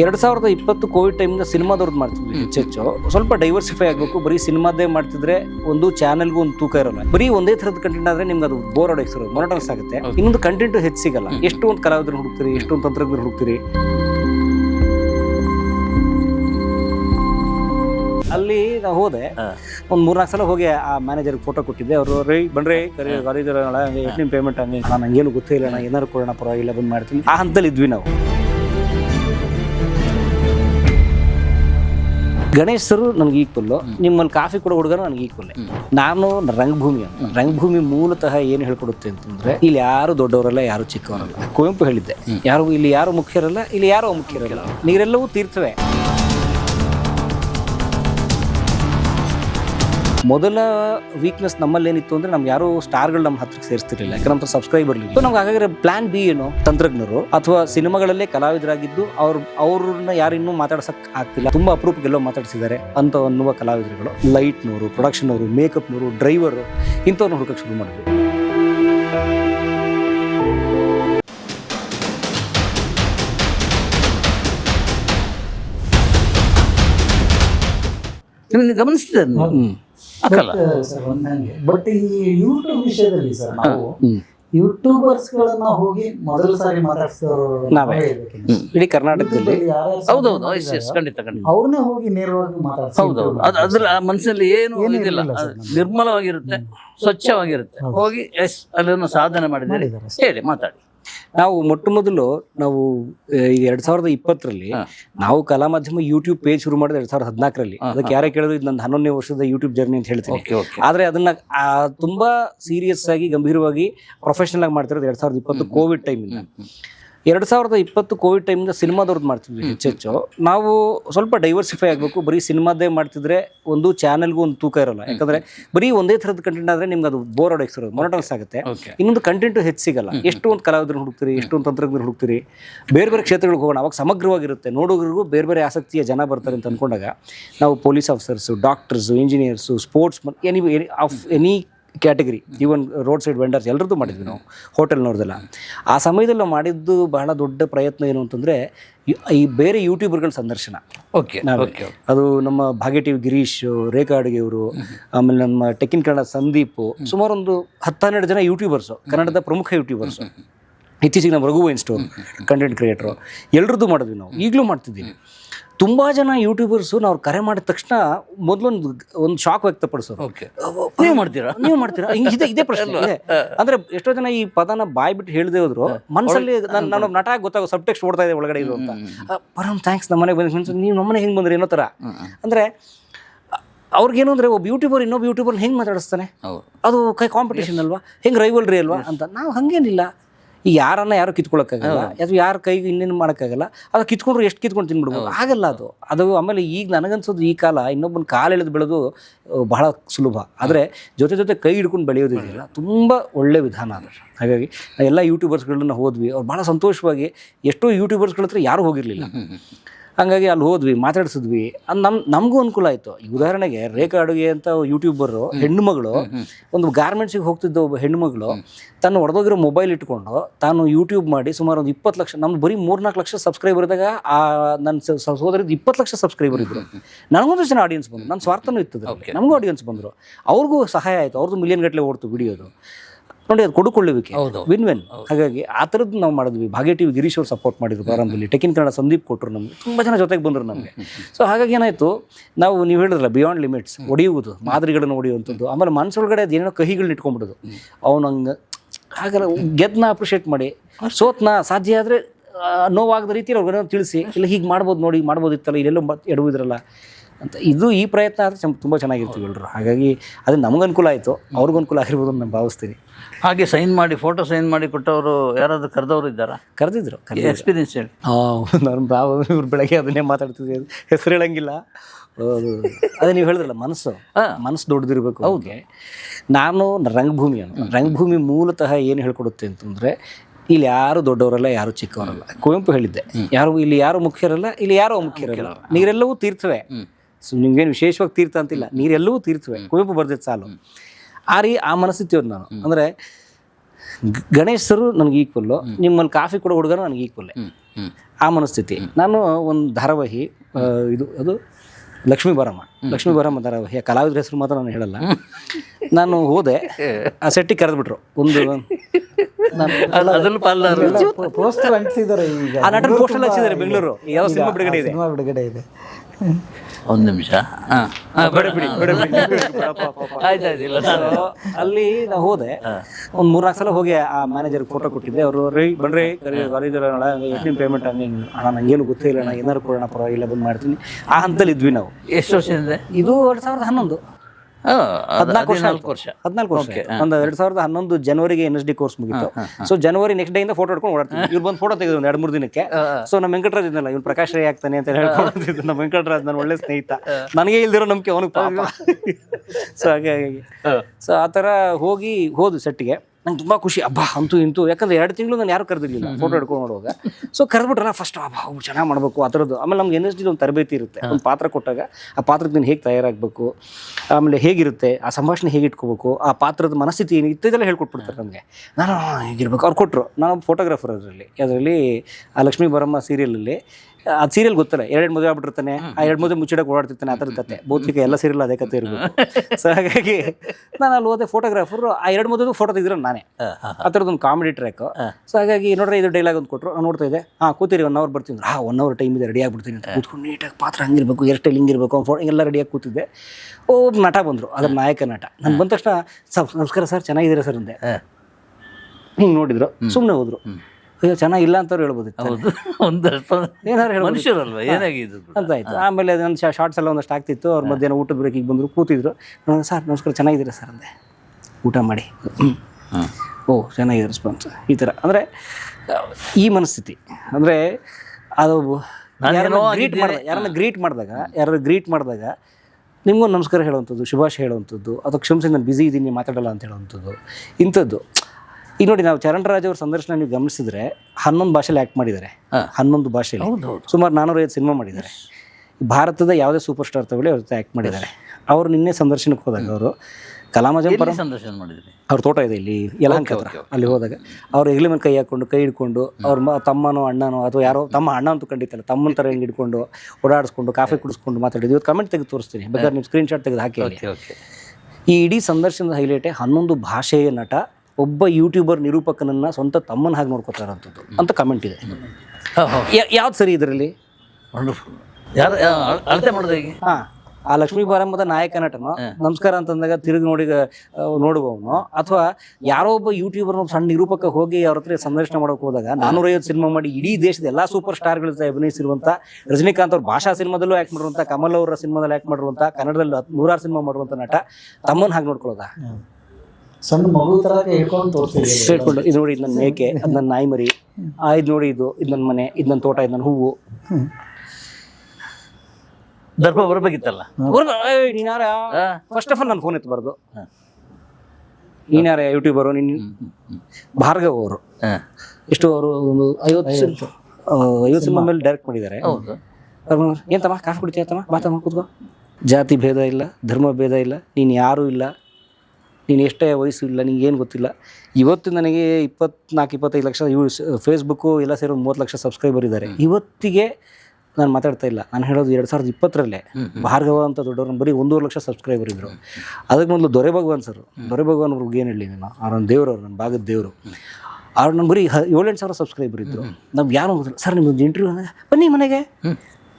ಎರಡ್ ಸಾವಿರದ ಇಪ್ಪತ್ತು ಕೋವಿಡ್ ಟೈಮಿಂದ ಸಿನಿಮಾದವ್ರದ್ದು ಮಾಡ್ತಿದ್ವಿ ಹೆಚ್ಚೆಚ್ಚು ಸ್ವಲ್ಪ ಡೈವರ್ಸಿಫೈ ಆಗಬೇಕು. ಬರೀ ಸಿನಿಮಾದೇ ಮಾಡ್ತಿದ್ರೆ ಒಂದು ಚಾನೆಲ್ಗೂ ಒಂದು ತೂಕ ಇರಲ್ಲ. ಬರೀ ಒಂದೇ ಥರದ ಕಂಟೆಂಟ್ ಆದ್ರೆ ನಿಮ್ಗೆ ಅದು ಬೋರ್ ಹೊಡೆಸಿರೋದು ಮೊನಟನಸ್ ಆಗುತ್ತೆ. ಇನ್ನೊಂದು ಕಂಟೆಂಟ್ ಹೆಚ್ಚು ಸಿಗಲ್ಲ. ಎಷ್ಟು ಒಂದು ಕಲಾವಿದ್ರು ಹುಡುಕ್ತೀರಿ ಎಷ್ಟು ಒಂದು ತಂತ್ರಜ್ಞರು ಹುಡುಕ್ತೀರಿ? ಅಲ್ಲಿ ನಾವು ಹೋದೆ. ಒಂದು ಮೂರ್ನಾಲ್ಕು ಸಲ ಹೋಗಿ ಆ ಮ್ಯಾನೇಜರ್ ಫೋಟೋ ಕೊಟ್ಟಿದ್ದೆ. ಅವರು ರೈ ಬನ್ರಿ ಎಷ್ಟು ನಿಮ್ಮ ಪೇಮೆಂಟ್ ಹಂಗೆ ನಾನು ಏನು ಗೊತ್ತೇ ಇಲ್ಲ ನಾನು ಏನಾರು ಕೊಡೋಣ ಪರವಾಗಿಲ್ಲ ಬಂದು ಮಾಡ್ತೀನಿ. ಆ ಹಂತದಲ್ಲಿ ಇದ್ವಿ ನಾವು. ಗಣೇಶ್ ಸರ್ ನನಗೆ ಈಕ್ವಲ್ಲು ನಿಮ್ಮಲ್ಲಿ ಕಾಫಿ ಕೊಡೋ ಹುಡುಗರು ನನಗೆ ಈಕ್ವಲ್ಲೇ ನಾನು ರಂಗಭೂಮಿ ಅಂತ ರಂಗಭೂಮಿ ಮೂಲತಃ ಏನು ಹೇಳ್ಕೊಡುತ್ತೆ ಅಂತಂದ್ರೆ ಇಲ್ಲಿ ಯಾರು ದೊಡ್ಡವರಲ್ಲ ಯಾರು ಚಿಕ್ಕವರಲ್ಲ. ಕುವೆಂಪು ಹೇಳಿದ್ದೆ. ಯಾರು ಇಲ್ಲಿ ಯಾರು ಮುಖ್ಯರಲ್ಲ ಇಲ್ಲಿ ಯಾರು ಮುಖ್ಯರಲ್ಲ. ನೀರೆಲ್ಲವೂ ತೀರ್ಥವೇ. ಮೊದಲ ವೀಕ್ನೆಸ್ ನಮ್ಮಲ್ಲಿ ಏನಿತ್ತು ಅಂದ್ರೆ ನಮ್ಗೆ ಯಾರು ಸ್ಟಾರ್ಗಳು ನಮ್ಮ ಹತ್ರಕ್ಕೆ ಸೇರಿಸ್ತಿರ್ಲಿಲ್ಲ. ಯಾಕಂದ್ರೆ ನಮ್ಮ ಸಬ್ಸ್ಕ್ರೈಬರ್ ಇರಲಿಲ್ಲ. ನಮ್ಗೆ ಹಾಗಾದ್ರೆ ಪ್ಲಾನ್ ಬಿ ಏನು? ತಂತ್ರಜ್ಞರು ಅಥವಾ ಸಿನಿಮಾಗಳಲ್ಲೇ ಕಲಾವಿದರಾಗಿದ್ದು ಅವ್ರ ಅವ್ರನ್ನ ಯಾರು ಇನ್ನೂ ಮಾತಾಡ್ಸಕ್ ಆಗ್ತಿಲ್ಲ. ತುಂಬಾ ಅಪರೂಪಕ್ಕೆಲ್ಲೋ ಮಾತಾಡ್ಸಿದ್ದಾರೆ ಅಂತ ಅನ್ನುವ ಕಲಾವಿದರುಗಳು. ಲೈಟ್ನವರು ಪ್ರೊಡಕ್ಷನವರು ಮೇಕಪ್ನವರು ಡ್ರೈವರು ಇಂಥವ್ರನ್ನ ಹುಡುಕಕ್ಕೆ ಶುರು ಮಾಡಿದ್ರು. ನಿಮ್ಗೆ ಗಮನಿಸ್ತಿದ್ದಾರೆ ಹಾಕಲ್ಲ. ಸರ್ ಒಂದಂಗೆ ಬಟ್ ಈ ಯೂಟ್ಯೂಬ್ ವಿಷಯದಲ್ಲಿ ಸರ್ ನಾವು. ಯೂಟ್ಯೂಬರ್ಸ್ ಗಳನ್ನ ಹೋಗಿ ಮೊದಲ ಸಾರಿ ನಾವೇ. ಇಡೀ ಕರ್ನಾಟಕದಲ್ಲಿ. ಹೌದೌದು ಖಂಡಿತ ಖಂಡಿತ. ಅವ್ರನ್ನೇ ಹೋಗಿ ನೇರವಾಗಿ ಹೌದೌದು. ಅದು ಅದ್ರ ಆ ಮನಸ್ಸಲ್ಲಿ ಏನು ಇದಿಲ್ಲ. ನಿರ್ಮಲವಾಗಿರುತ್ತೆ ಸ್ವಚ್ಛವಾಗಿರುತ್ತೆ. ಹೋಗಿ ಎಸ್ ಅದನ್ನು ಸಾಧನೆ ಮಾಡಿದ್ದಾರೆ ಹೇಳಿ ಮಾತಾಡಿ. ನಾವು ಮೊಟ್ಟ ಮೊದಲು ನಾವು ಎರಡ್ ಸಾವಿರದ ಇಪ್ಪತ್ತರಲ್ಲಿ ನಾವು ಕಲಾ ಮಾಧ್ಯಮ ಯೂಟ್ಯೂಬ್ ಪೇಜ್ ಶುರು ಮಾಡಿದ ಎರಡ್ ಸಾವಿರದ ಹದಿನಾಲ್ಕರಲ್ಲಿ. ಅದಕ್ಕೆ ಯಾರೇ ಕೇಳಿದ್ರು ಇದು ನನ್ನ ಹನ್ನೊಂದನೇ ವರ್ಷದ ಯೂಟ್ಯೂಬ್ ಜರ್ನಿ ಅಂತ ಹೇಳ್ತೀನಿ. ಆದ್ರೆ ಅದನ್ನ ತುಂಬಾ ಸೀರಿಯಸ್ ಆಗಿ ಗಂಭೀರವಾಗಿ ಪ್ರೊಫೆಷನಲ್ ಆಗಿ ಮಾಡ್ತಿರೋದು ಎರಡ್ ಸಾವಿರದ ಇಪ್ಪತ್ತು ಕೋವಿಡ್ ಟೈಮಿಂದ ಎರಡ್ ಸಾವಿರದ ಇಪ್ಪತ್ತು ಕೋವಿಡ್ ಟೈಮಿಂದ ಸಿನಿಮಾದವ್ರದ್ದು ಮಾಡ್ತಿದ್ವಿ ಹೆಚ್ಚೆಚ್ಚು. ನಾವು ಸ್ವಲ್ಪ ಡೈವರ್ಸಿಫೈ ಆಗಬೇಕು. ಬರೀ ಸಿನಿಮಾದೇ ಮಾಡ್ತಿದ್ರೆ ಒಂದು ಚಾನಲ್ಗೂ ಒಂದು ತೂಕ ಇರಲ್ಲ. ಯಾಕಂದ್ರೆ ಬರೀ ಒಂದೇ ಥರದ ಕಂಟೆಂಟ್ ಆದರೆ ನಿಮ್ಗೆ ಅದು ಬೋರ್ ಹೊಡೆಸಿರೋದು ಮೊನಟನ್ಸ್ ಆಗುತ್ತೆ. ಇನ್ನೊಂದು ಕಂಟೆಂಟು ಹೆಚ್ಚು ಸಿಗಲ್ಲ. ಎಷ್ಟು ಒಂದು ಕಲಾವಿದ್ರು ಹುಡುಕ್ತೀರಿ ಎಷ್ಟು ಒಂದು ತಂತ್ರಜ್ಞರು ಹುಡುಕ್ತೀರಿ. ಬೇರೆ ಬೇರೆ ಕ್ಷೇತ್ರಗಳಿಗೆ ಹೋಗೋಣ. ಅವಾಗ ಸಮಗ್ರವಾಗಿರುತ್ತೆ. ನೋಡೋರಿಗೂ ಬೇರೆ ಬೇರೆ ಆಸಕ್ತಿಯ ಜನ ಬರ್ತಾರೆ ಅಂತ ಅಂದ್ಕೊಂಡಾಗ ನಾವು police officers doctors engineers sports any of any category even road side vendors ಎಲ್ಲರದ್ದು ಮಾಡಿದ್ವಿ ನಾವು ಹೋಟೆಲ್ನವ್ರದ್ದೆಲ್ಲ. ಆ ಸಮಯದಲ್ಲಿ ನಾವು ಮಾಡಿದ್ದು ಬಹಳ ದೊಡ್ಡ ಪ್ರಯತ್ನ ಏನು ಅಂತಂದರೆ ಈ ಬೇರೆ ಯೂಟ್ಯೂಬರ್ಗಳ ಸಂದರ್ಶನ. ಓಕೆ ಅದು ನಮ್ಮ ಭಾಗ್ಯ ಟಿವಿ ಗಿರೀಶ್ ರೇಖಾ ಅಡುಗೆಯವರು ಆಮೇಲೆ ನಮ್ಮ ಟೆಕ್ಕಿನ್ ಕನ್ನಡ ಸಂದೀಪ್ ಸುಮಾರು ಒಂದು ಹತ್ತೆರಡು ಜನ ಯೂಟ್ಯೂಬರ್ಸು ಕನ್ನಡದ ಪ್ರಮುಖ ಯೂಟ್ಯೂಬರ್ಸು. ಇತ್ತೀಚೆಗೆ ನಮ್ಮ Raghu wine store content creators ಎಲ್ಲರದ್ದು ಮಾಡಿದ್ವಿ ನಾವು. ಈಗಲೂ ಮಾಡ್ತಿದ್ದೀವಿ. ತುಂಬ ಜನ ಯೂಟ್ಯೂಬರ್ಸು ನಾವು ಕರೆ ಮಾಡಿದ ತಕ್ಷಣ ಮೊದಲೊಂದು ಒಂದು ಶಾಕ್ ವ್ಯಕ್ತಪಡಿಸೋರು. ಓಕೆ ನೀವು ಮಾಡ್ತೀರಾ? ನೀವು ಮಾಡ್ತೀರಾ? ಇದೆ ಇದೇ ಪ್ರಶ್ನೆ ಅಂದ್ರೆ ಎಷ್ಟೋ ಜನ ಈ ಪದನ ಬಾಯ್ ಬಿಟ್ಟು ಹೇಳದೆ ಹೋದ್ರು ಮನಸ್ಸಲ್ಲಿ ನಾನು ನಟ ಗೊತ್ತಾಗೋ ಸಬ್ ಟೆಕ್ಸ್ಟ್ ಓಡ್ತಾ ಇದೆ ಒಳಗಡೆ ಇದು ಅಂತ ಪರಮ್ ಥ್ಯಾಂಕ್ಸ್ ನಮ್ಮ ಮನೆಗೆ ಬಂದ ನೀವು ನಮ್ಮನೆ ಹೆಂಗೆ ಬಂದ್ರಿ ಏನೋ ಥರ. ಅಂದ್ರೆ ಅವ್ರಿಗೇನು ಅಂದ್ರೆ ಒಬ್ಬ ಯೂಟ್ಯೂಬರ್ ಇನ್ನೊಬ್ಬ ಯೂಟ್ಯೂಬರ್ ಹೆಂಗೆ ಮಾತಾಡಿಸ್ತಾನೆ? ಅದು ಕೈ ಕಾಂಪಿಟೇಷನ್ ಅಲ್ವಾ? ಹೆಂಗೆ ರೈವಲ್ರಿ ಅಲ್ವಾ ಅಂತ. ನಾವು ಹಂಗೇನಿಲ್ಲ. ಈ ಯಾರನ್ನ ಯಾರು ಕಿತ್ಕೊಳಕ್ಕಾಗಲ್ಲ? ಅದು ಯಾರ ಕೈಗೆ ಇನ್ನೇನು ಮಾಡೋಕ್ಕಾಗಲ್ಲ? ಅದು ಕಿತ್ಕೊಂಡ್ರು ಎಷ್ಟು ಕಿತ್ಕೊಂಡು ತಿನ್ಬಿಡ್ಬೋದು? ಆಗಲ್ಲ ಅದು. ಅದು ಆಮೇಲೆ ಈಗ ನನಗನ್ಸೋದು ಈ ಕಾಲ ಇನ್ನೊಬ್ಬನ ಕಾಲು ಎಳೆದು ಬೆಳೆದು ಬಹಳ ಸುಲಭ. ಆದರೆ ಜೊತೆ ಜೊತೆ ಕೈ ಹಿಡ್ಕೊಂಡು ಬೆಳೆಯೋದಿದೆಯಲ್ಲ ತುಂಬ ಒಳ್ಳೆ ವಿಧಾನ ಅದು. ಹಾಗಾಗಿ ಎಲ್ಲ ಯೂಟ್ಯೂಬರ್ಸ್ಗಳನ್ನ ಹೋದ್ವಿ. ಅವ್ರು ಭಾಳ ಸಂತೋಷವಾಗಿ ಎಷ್ಟೋ ಯೂಟ್ಯೂಬರ್ಸ್ಗಳ ಹತ್ರ ಯಾರೂ ಹೋಗಿರಲಿಲ್ಲ. ಹಂಗಾಗಿ ಅಲ್ಲಿ ಹೋದ್ವಿ ಮಾತಾಡ್ಸಿದ್ವಿ. ಅದು ನಮ್ಮ ನಮಗೂ ಅನುಕೂಲ ಆಯಿತು. ಈಗ ಉದಾಹರಣೆಗೆ ರೇಖಾ ಅಡುಗೆ ಅಂತ ಹೆಣ್ಣು ಹೆಣ್ಣುಮಗಳು ಒಂದು ಗಾರ್ಮೆಂಟ್ಸಿಗೆ ಹೋಗ್ತಿದ್ದ ಒಬ್ಬ ಹೆಣ್ಣುಮಗಳು ತನ್ನ ಹೊಡೆದೋಗಿರೋ ಮೊಬೈಲ್ ಇಟ್ಕೊಂಡು ತಾನು ಯೂಟ್ಯೂಬ್ ಮಾಡಿ ಸುಮಾರು ಒಂದು ಇಪ್ಪತ್ತು ಲಕ್ಷ ನಮ್ಮ ಬರೀ ಮೂರ್ನಾಲ್ಕು ಲಕ್ಷ ಸಬ್ಸ್ಕ್ರೈಬರ್ ಇದ್ದಾಗ ಆ ನನ್ನ ಸಹೋದರಿದ್ದು ಇಪ್ಪತ್ತು ಲಕ್ಷ ಸಬ್ಸ್ಕ್ರೈಬರ್ ಇದ್ರು. ನನಗೊಂದು ಜನ ಆಡಿಯನ್ಸ್ ಬಂದರು. ನನ್ನ ಸ್ವಾರ್ಥನೂ ಇತ್ತು. ನಮಗೂ ಆಡಿಯನ್ಸ್ ಬಂದರು. ಅವ್ರಿಗೂ ಸಹಾಯ ಆಯಿತು. ಅವ್ರದ್ದು ಮಿಲಿಯನ್ ಗಟ್ಟಲೆ ಓಡ್ತು ವಿಡಿಯೋದು ನೋಡಿ ಅದು ಕೊಡುಕೊಳ್ಳುವಿಕೆ. ವಿನ್ ವಿನ್ ಹಾಗಾಗಿ ಆ ಥರದ್ದು ನಾವು ಮಾಡಿದ್ವಿ. ಭಾಗ್ಯ ಟಿವಿ ಗಿರೀಶ್ ಅವ್ರು ಸಪೋರ್ಟ್ ಮಾಡಿದ್ರು ಪ್ರಾರಂಭದಲ್ಲಿ. ಟೆಕಿನ್ ಕನ್ನಡ ಸಂದೀಪ್ ಕೊಟ್ಟರು ನಮಗೆ. ತುಂಬ ಜನ ಜೊತೆಗೆ ಬಂದರು ನಮಗೆ. ಸೊ ಹಾಗಾಗಿ ಏನಾಯಿತು ನಾವು ನೀವು ಹೇಳಿದ್ರಲ್ಲ ಬಿಯಾಂಡ್ ಲಿಮಿಟ್ಸ್ ಒಡೆಯುವುದು ಮಾದರಿಗಳನ್ನು ಒಡೆಯುವಂಥದ್ದು. ಆಮೇಲೆ ಮನಸ್ಸೊಳಗಡೆ ಅದು ಏನೇನೋ ಕಹಿಗಳನ್ನ ಇಟ್ಕೊಂಡ್ಬಿಡೋದು ಅವ್ನು ಹಂಗೆ ಹಾಗೆಲ್ಲ ಗೆದ್ನ ಅಪ್ರಿಷಿಯೇಟ್ ಮಾಡಿ ಸೋತ್ನ ಸಾಧ್ಯ ಆದರೆ ನೋವಾಗದ ರೀತಿಯಲ್ಲಿ ಅವ್ರಿಗೆ ತಿಳಿಸಿ ಇಲ್ಲ ಹೀಗೆ ಮಾಡ್ಬೋದು ನೋಡಿ ಮಾಡ್ಬೋದಿತ್ತಲ್ಲ ಇಲ್ಲೆಲ್ಲೋ ಎಡವಿದ್ರಲ್ಲ. ಅಂತ. ಇದು ಈ ಪ್ರಯತ್ನ ಆದರೆ ತುಂಬ ಚೆನ್ನಾಗಿರ್ತೀವಿ ಹೇಳ್ರು ಹಾಗಾಗಿ ಅದು ನಮ್ಗೆ ಅನುಕೂಲ ಆಯಿತು. ಅವ್ರಿಗೂ ಅನುಕೂಲ ಆಗಿರ್ಬೋದು ಅಂತ ನಾನು ಭಾವಿಸ್ತೀನಿ. ಹಾಗೆ ಸೈನ್ ಮಾಡಿ ಫೋಟೋ ಸೈನ್ ಮಾಡಿ ಕೊಟ್ಟವರು ಯಾರಾದರೂ ಕರೆದವರು ಇದ್ದಾರಾ? ಕರೆದಿದ್ರು ಎಕ್ಸ್ಪೀರಿಯನ್ಸ್ ಹೇಳಿ. ನಾನು ನಾವು ಇವ್ರು ಬೆಳಗ್ಗೆ ಅದನ್ನೇ ಮಾತಾಡ್ತಿದ್ವಿ ಹೆಸರು ಹೇಳಂಗಿಲ್ಲ. ಅದೇ ನೀವು ಹೇಳಿದ್ರಲ್ಲ ಮನಸ್ಸು. ಹಾಂ. ಮನಸ್ಸು ದೊಡ್ಡದಿರಬೇಕು ಹೌದು. ನಾನು ರಂಗಭೂಮಿ ಅಂತ ರಂಗಭೂಮಿ ಮೂಲತಃ ಏನು ಹೇಳ್ಕೊಡುತ್ತೆ ಅಂತಂದರೆ ಇಲ್ಲಿ ಯಾರು ದೊಡ್ಡವರಲ್ಲ ಯಾರು ಚಿಕ್ಕವರಲ್ಲ. ಕುವೆಂಪು ಹೇಳಿದ್ದೆ. ಯಾರು ಇಲ್ಲಿ ಯಾರು ಮುಖ್ಯರಲ್ಲ ಇಲ್ಲಿ ಯಾರೋ ಮುಖ್ಯರಲ್ಲ. ನೀರೆಲ್ಲವೂ ತೀರ್ಥವೇ. ಸೊ ನಿಮ್ಗೇನು ವಿಶೇಷವಾಗಿ ತೀರ್ಥ ಅಂತಿಲ್ಲ. ನೀರೆಲ್ಲವೂ ತೀರ್ಥವೇ ಕುವೆಂಪು ಬರ್ದಿದ್ದು ಸಾಲು. ಆ ರೀ ಆ ಮನಸ್ಥಿತಿಯವ್ರು ನಾನು. ಅಂದರೆ ಗಣೇಶರು ಸರು ನನಗೆ ಈಕ್ವಲ್ಲು ನಿಮ್ಮಲ್ಲಿ ಕಾಫಿ ಕೊಡೋ ಹುಡುಗರು ನನಗೆ ಈಕ್ವಲ್ಲೇ ಆ ಮನಸ್ಥಿತಿ. ನಾನು ಒಂದು ಧಾರಾವಾಹಿ ಇದು ಅದು ಲಕ್ಷ್ಮೀ ಬರಮ್ಮ ಲಕ್ಷ್ಮೀ ಬರಮ್ಮ ಧಾರಾವಾಹಿ. ಆ ಕಲಾವಿದ್ರ ಹೆಸರು ಮಾತ್ರ ನಾನು ಹೇಳಲ್ಲ. ನಾನು ಹೋದೆ ಆ ಸೆಟ್ಟಿಗೆ ಕರೆದ್ಬಿಟ್ರು. ಒಂದು ಪೋಸ್ಟರ್ ಅಂಟಿಸಿದ್ದಾರೆ ಆ ನಟನ ಹಚ್ಚಿದ್ದಾರೆ ಬೆಂಗಳೂರು. ಯಾವ ಸಿನಿಮಾ ಬಿಡುಗಡೆ ಇದೆ? ಸಿನಿಮಾ ಬಿಡುಗಡೆ ಇದೆ. ಒಂದು ನಿಮಿಷ. ಅಲ್ಲಿ ನಾ ಹೋದೆ. ಒಂದ್ ಮೂರ್ನಾಲ್ಕು ಸಲ ಹೋಗಿ ಆ ಮ್ಯಾನೇಜರ್ ಫೋಟೋ ಕೊಟ್ಟಿದ್ದೆ. ಅವರು ರೈ ಬನ್ರಿ ಕಾಲೇಜ್ ಎಷ್ಟು ಪೇಮೆಂಟ್ ಹಂಗೆ. ಅಣ್ಣ ನಂಗೇನು ಗೊತ್ತೇ ಇಲ್ಲ ನಾ ಏನಾರು ಕೊಡೋಣ ಪರವಾಗಿಲ್ಲ ಬಂದು ಮಾಡ್ತೀನಿ. ಆ ಹಂತದಲ್ಲಿ ಇದ್ವಿ ನಾವು. ಎಷ್ಟು ವರ್ಷದಿಂದ? ಇದು ಎರಡ್ ಸಾವಿರದ ಹನ್ನೊಂದು. ಹದಿನಾಲ್ಕು ವರ್ಷ ವರ್ಷ. ಹದಿನಾಲ್ಕು ವರ್ಷ ಒಂದು ಎರಡ್ ಸಾವಿರದ ಹನ್ನೊಂದು ಜನವರಿಗೆ ಎನ್ ಎಸ್ ಡಿ ಕೋರ್ಸ್ ಮುಗಿತು. ಸೊ ಜನವರಿ ನೆಕ್ಸ್ಟ್ ಡೇ ಇಂದ ಫೋಟೋ ಹಿಡ್ಕೊಂಡು ಓಡಾಡ್ತೀನಿ ಇವ್ರು ಬಂದು ಫೋಟೋ ತೆಗೆದ್ರು ಒಂದು ಎರಡು ಮೂರು ದಿನಕ್ಕೆ. ಸೊ ನಮ್ಮ ವೆಂಕಟರಾಜ್ ಇದ್ನಲ್ಲ ಇವ್ನು ಪ್ರಕಾಶ್ ರೈ ಆಗ್ತಾನೆ ಅಂತ ಹೇಳ್ಕೊಂಡಿದ್ದು ನಮ್ಮ ವೆಂಕಟರಾಜ್ ನನ್ನ ಒಳ್ಳೆ ಸ್ನೇಹಿತ. ನನಗೆ ಇಲ್ದಿರೋ ನಂಬಿಕೆ ಅವನಿಗೆ ಪಾಪ. ಸೊ ಹಾಗಾಗಿ. ಸೊ ಆ ಥರ ಹೋಗಿ ಹೋದು ಸೆಟ್ಟಿಗೆ. ನಂಗೆ ತುಂಬ ಖುಷಿ. ಅಬ್ಬಾ ಅಂತೂ ಇಂತೂ. ಯಾಕಂದ್ರೆ ಎರಡು ತಿಂಗಳು ನಾನು ಯಾರು ಕರೆದಿರ್ಲಿಲ್ಲ ಫೋಟೋ ಹಿಡ್ಕೊಂಡು ನೋಡುವಾಗ. ಸೊ ಕರೆದ್ಬಿಟ್ರಲ್ಲ ಫಸ್ಟ್ ಅಬ್ಬಾ ಅವ್ರು ಚೆನ್ನಾಗಿ ಮಾಡಬೇಕು ಆ ಥರದ್ದು. ಆಮೇಲೆ ನಮ್ಗೆ ಎನ್ ಎಸ್ ಡಿ ಒಂದು ತರಬೇತಿ ಇರುತ್ತೆ. ಒಂದು ಪಾತ್ರ ಕೊಟ್ಟಾಗ ಆ ಪಾತ್ರಕ್ಕೆ ನೀನು ಹೇಗೆ ತಯಾರಾಗಬೇಕು? ಆಮೇಲೆ ಹೇಗಿರುತ್ತೆ? ಆ ಸಂಭಾಷಣೆ ಹೇಗೆ ಇಟ್ಕೋಬೇಕು? ಆ ಪಾತ್ರದ ಮನಸ್ಥಿತಿ ಏನು ಇತ್ತಿದೆಲ್ಲ ಹೇಳ್ಕೊಟ್ಬಿಡ್ತಾರೆ ನಮಗೆ. ನಾನು ಹೇಗಿರ್ಬೇಕು. ಅವ್ರು ಕೊಟ್ಟರು ನಾನು ಫೋಟೋಗ್ರಾಫರ್ ಅದರಲ್ಲಿ. ಅದರಲ್ಲಿ ಆ ಲಕ್ಷ್ಮೀ ಬರಮ್ಮ ಸೀರಿಯಲಲ್ಲಿ ಆ ಸೀರಿಯಲ್ ಗೊತ್ತಲ್ಲ ಎರಡು ಮದುವೆ ಆಗ್ಬಿಟ್ಟಿರ್ತಾನೆ ಆ ಎರಡು ಮದುವೆ ಮುಚ್ಚಿಡಕ್ಕೆ ಓಡಾಡ್ತಿರ್ತಾನೆ ಆ ಥರದ ಕತೆ ಭೌತಿಕ ಎಲ್ಲ ಸೀರಿಯಲ್ ಅದೇ ಕತೆ ಇರಬೇಕು. ಸೊ ಹಾಗಾಗಿ ನಾನು ಅಲ್ಲಿ ಹೋದೆ ಫೋಟೋಗ್ರಾಫರ್ ಆ ಎರಡು ಮದುವೆ ಫೋಟೋ ತೆಗೆದ್ರೆ ನಾನೇ. ಆ ಥರದೊಂದು ಕಾಮಿಡಿ ಟ್ರ್ಯಾಕ್ ಸೊ ಹಾಗಾಗಿ ನೋಡ್ರಿ ಇದು ಡೈಲಾಗ್ ಒಂದು ಕೊಟ್ಟರು ನೋಡ್ತಾ ಇದ್ದೆ ಹಾಂ ಕೂತಿರಿ ಒನ್ ಅವರ್ ಬರ್ತೀನಿ. ಹಾ ಒನ್ ಅವರ್ ಟೈಮ್ ಇದೆ ರೆಡಿ ಆಗ್ಬಿಡ್ತೀನಿ. ಅಂತ ಕೂತ್ಕೊಂಡು ನೀಟಾಗಿ ಪಾತ್ರ ಹಂಗಿರ್ಬೇಕು ಹೇರ್ ಸ್ಟೈಲ್ ಹಿಂಗಿರ್ಬೇಕು ಫೋಟೋ ಎಲ್ಲ ರೆಡಿಯಾಗಿ ಕೂತಿದ್ದೆ. ಓ ನಟ ಬಂದರು ಅದ್ರ ನಾಯಕ ನಟ. ನಾನು ಬಂದ ತಕ್ಷಣ ಸರ್ ನಮಸ್ಕಾರ ಸರ್ ಚೆನ್ನಾಗಿದ್ದೀರಾ ಸರ್? ಅಂದೆ. ಹಿಂಗೆ ನೋಡಿದ್ರು ಸುಮ್ಮನೆ ಹೋದ್ರು. ಚೆನ್ನಾಗಿಲ್ಲ ಅಂತವ್ರು ಹೇಳ್ಬೋದಿತ್ತು. ಹೌದು ಒಂದು ಏನಾರು ಹೇಳ್ಬೋದು ಮನುಷ್ಯರಲ್ವಾ ಏನಾಗಿದ್ದು ಅಂತ ಆಯ್ತು ಆಮೇಲೆ ನನ್ನ ಶಾರ್ಟ್ಸ್ ಎಲ್ಲ ಒಂದಷ್ಟು ಆಗ್ತಿತ್ತು ಅವ್ರು ಮಧ್ಯಾಹ್ನ ಊಟದ ಬ್ರೇಕಿಗೆ ಬಂದರು ಕೂತಿದ್ರು. ಸರ್ ನಮಸ್ಕಾರ ಚೆನ್ನಾಗಿದ್ದೀರಾ ಸರ್? ಅಂದೆ. ಊಟ ಮಾಡಿ. ಓ ಚೆನ್ನಾಗಿದೆ ರೆಸ್ಪಾನ್ಸ್ ಈ ಥರ ಅಂದರೆ ಈ ಮನಸ್ಥಿತಿ. ಅಂದರೆ ಅದು ಯಾರನ್ನ ಗ್ರೀಟ್ ಮಾಡಿದಾಗ ಯಾರನ್ನ ಗ್ರೀಟ್ ಮಾಡಿದಾಗ ಯಾರು ಗ್ರೀಟ್ ಮಾಡಿದಾಗ ನಿಮಗೂ ನಮಸ್ಕಾರ ಹೇಳುವಂಥದ್ದು ಶುಭಾಶಯ ಹೇಳುವಂಥದ್ದು ಅಥವಾ ಕ್ಷಮಿಸಿ ನಾನು ಬ್ಯುಸಿ ಇದ್ದೀನಿ ಮಾತಾಡಲ್ಲ ಅಂತ ಹೇಳುವಂಥದ್ದು ಇಂಥದ್ದು. ಈಗ ನೋಡಿ ನಾವು ಚರಣರಾಜ್ ಅವ್ರ ಸಂದರ್ಶನ ನೀವು ಗಮನಿಸಿದ್ರೆ ಹನ್ನೊಂದು ಭಾಷೆಲಿ ಆ್ಯಕ್ಟ್ ಮಾಡಿದ್ದಾರೆ. ಹನ್ನೊಂದು ಭಾಷೆಯಲ್ಲಿ ಹೌದು ಹೌದು. ಸುಮಾರು ನಾನ್ನೂರೈವತ್ತು ಸಿನಿಮಾ ಮಾಡಿದ್ದಾರೆ. ಭಾರತದ ಯಾವುದೇ ಸೂಪರ್ ಸ್ಟಾರ್ ತಗೊಳ್ಳಿ ಅವ್ರ ಜೊತೆ ಆ್ಯಕ್ಟ್ ಮಾಡಿದ್ದಾರೆ. ಅವರು ನಿನ್ನೆ ಸಂದರ್ಶನಕ್ಕೆ ಹೋದಾಗ ಅವರು ಕಲಾಮಜಂ ಪರ ಸಂದರ್ಶನ ಮಾಡಿದ್ರಿ? ಅವ್ರ ತೋಟ ಇದೆ ಇಲ್ಲಿ ಯಲಹಂಕ ಹತ್ರ. ಅಲ್ಲಿ ಹೋದಾಗ ಅವ್ರು ಹೆಗ್ಲಿ ಮೇಲೆ ಕೈ ಹಾಕೊಂಡು ಕೈ ಹಿಡ್ಕೊಂಡು ಅವ್ರ ಮ ತಮ್ಮನೋ ಅಣ್ಣನೋ ಅಥವಾ ಯಾರೋ ತಮ್ಮ ಅಣ್ಣ ಅಂತೂ ಕಂಡಿತಲ್ಲ ತಮ್ಮನ ಥರ ಹಿಂಗೆ ಹಿಡ್ಕೊಂಡು ಓಡಾಡಿಸ್ಕೊಂಡು ಕಾಫಿ ಕುಡಿಸ್ಕೊಂಡು ಮಾತಾಡಿದ್ವಿ ಇವತ್ತು ಕಮೆಂಟ್ ತೆಗೆದು ತೋರಿಸ್ತೀನಿ. ಬೇಕಾದ್ರೆ ನೀವು ಸ್ಕ್ರೀನ್ ಶಾಟ್ ತೆಗೆದು ಹಾಕಿ ಅಲ್ಲಿ. ಓಕೆ ಓಕೆ ಈ ಇಡೀ ಸಂದರ್ಶನದ ಹೈಲೈಟೇ ಹನ್ನೊಂದು ಭಾಷೆಯ ನಟ ಒಬ್ಬ ಯೂಟ್ಯೂಬರ್ ನಿರೂಪಕನನ್ನ ಸ್ವಂತ ತಮ್ಮನ ಹಾಗೆ ನೋಡ್ಕೋತಾ ಇರೋಂಥದ್ದು ಅಂತ ಕಮೆಂಟ್ ಇದೆ. ಯಾವ್ದು ಸರಿ ಇದರಲ್ಲಿ? ವಂಡರ್ಫುಲ್ ಯಾರು ಯಾ- ಅಳ- ಅಳತೆ ಮಾಡೋದು ಹೇಗೆ ಹಾ ಆ ಲಕ್ಷ್ಮೀ ಬಾರಮ್ಮದ ನಾಯಕ ನಟನು. ನಮಸ್ಕಾರ ಅಂತಂದಾಗ ತಿರುಗಿ ನೋಡಿ ನೋಡುವವನು. ಅಥವಾ ಯಾರೋ ಒಬ್ಬ ಯೂಟ್ಯೂಬರ್ ಸಣ್ಣ ನಿರೂಪಕ ಹೋಗಿ ಅವ್ರ ಹತ್ರ ಸಂದರ್ಶನ ಮಾಡೋಕೆ ಹೋದಾಗ ನಾನೂರೈವತ್ತು ಸಿನಿಮಾ ಮಾಡಿ ಇಡೀ ದೇಶದ ಎಲ್ಲಾ ಸೂಪರ್ ಸ್ಟಾರ್ಗಳ ಜೊತೆ ಅಭಿನಯಿಸಿರುವಂತ ರಜನಿಕಾಂತ್ ಅವ್ರ ಭಾಷಾ ಸಿನಿಮಾದಲ್ಲೂ ಆಕ್ಟ್ ಮಾಡಿರುವಂತ ಕಮಲ್ ಅವರ ಸಿನಿಮಾದಲ್ಲಿ ಆಕ್ಟ್ ಮಾಡಿರುವಂತ ಕನ್ನಡದಲ್ಲಿ ನೂರಾರು ಸಿನಿಮಾ ಮಾಡುವಂತ ನಟ ತಮ್ಮನ್ ಹಾಗೆ ನೋಡ್ಕೊಳ್ಳೋದ? ಸಣ್ಣ ಮಗು ತರ ಹೇಳ್ಕೊಂಡು ಇದು ನೋಡಿ ಇದು ನನ್ನ ಮೇಕೆ ಅದು ನನ್ನ ನಾಯಿ ಮರಿ ಆ ಇದು ನೋಡಿ ಇದು ಇದು ನನ್ನ ಮನೆ ಇದು ನನ್ನ ತೋಟ ಇದು ನನ್ನ ಹೂವು. ದರ್ಪ ಬರಬೇಕಿತ್ತಲ್ಲ ನೀನಾರ? ಯಾರ ಫಸ್ಟ್ ಆಫ್ ಆಲ್ ನನ್ನ ಫೋನ್ ಇತ್ತು ಬರ್ದು. ಯಾರ ಯೂಟ್ಯೂಬರು ನೀನ್ ಭಾರ್ಗವ್ ಅವರು. ಇಷ್ಟು ಎಷ್ಟು ಅವರು ಒಂದು ಐವತ್ತು ಐವತ್ತು ಸಿನಿಮಾ ಮೇಲೆ ಡೈರೆಕ್ಟ್ ಮಾಡಿದ್ದಾರೆ. ಏನ್ ತಮ್ಮ ಕಾಫಿ ಕುಡಿತೀಯ ತಮ್ಮ? ಬಾ ತಮ್ಮ ಕೂತ್ಕೋ. ಜಾತಿ ಭೇದ ಇಲ್ಲ ಧರ್ಮ ಭೇದ ಇಲ್ಲ ನೀನು ಯಾರೂ ಇಲ್ಲ. ನೀನು ಎಷ್ಟೇ ವಯಸ್ಸು ಇಲ್ಲ ನಿಂಗೆ ಏನು ಗೊತ್ತಿಲ್ಲ. ಇವತ್ತು ನನಗೆ ಇಪ್ಪತ್ನಾಲ್ಕು ಇಪ್ಪತ್ತೈದು ಲಕ್ಷ ಯೂ ಫೇಸ್ಬುಕ್ಕು ಎಲ್ಲ ಸೇರಿ ಮೂವತ್ತು ಲಕ್ಷ ಸಬ್ಸ್ಕ್ರೈಬರ್ ಇದ್ದಾರೆ ಇವತ್ತಿಗೆ ನಾನು ಮಾತಾಡ್ತಾ ಇಲ್ಲ. ನಾನು ಹೇಳೋದು ಎರಡು ಸಾವಿರದ ಇಪ್ಪತ್ತರಲ್ಲೇ. ಭಾರ್ಗವ ಅಂತ ದೊಡ್ಡವ್ರನ್ನ ಬರೀ ಒಂದೂವರೆ ಲಕ್ಷ ಸಬ್ಸ್ಕ್ರೈಬರ್ ಇದ್ದರು ಅದಕ್ಕೆ ಮೊದಲು ದೊರೆ ಭಗವಾನ್ ಸರ್. ದೊರೆ ಭಗವಾನ್ ಅವ್ರಿಗೆ ಏನು ಹೇಳಿ ನಾನು? ಅವ್ರ ನನ್ನ ದೇವರು ಅವ್ರು ನನ್ನ ಭಾಗದ ದೇವರು. ಅವ್ರು ನಮ್ಮ ಬರೀ ಏಳೆಂಟು ಸಾವಿರ ಸಬ್ಸ್ಕ್ರೈಬರ್ ಇದ್ದರು ನಮ್ಗೆ ಯಾರು ಗೊತ್ತಿಲ್ಲ ಸರ್ ನಿಮ್ಮೊಂದು ಇಂಟರ್ವ್ಯೂ ಅಂದರೆ ಬನ್ನಿ ಮನೆಗೆ.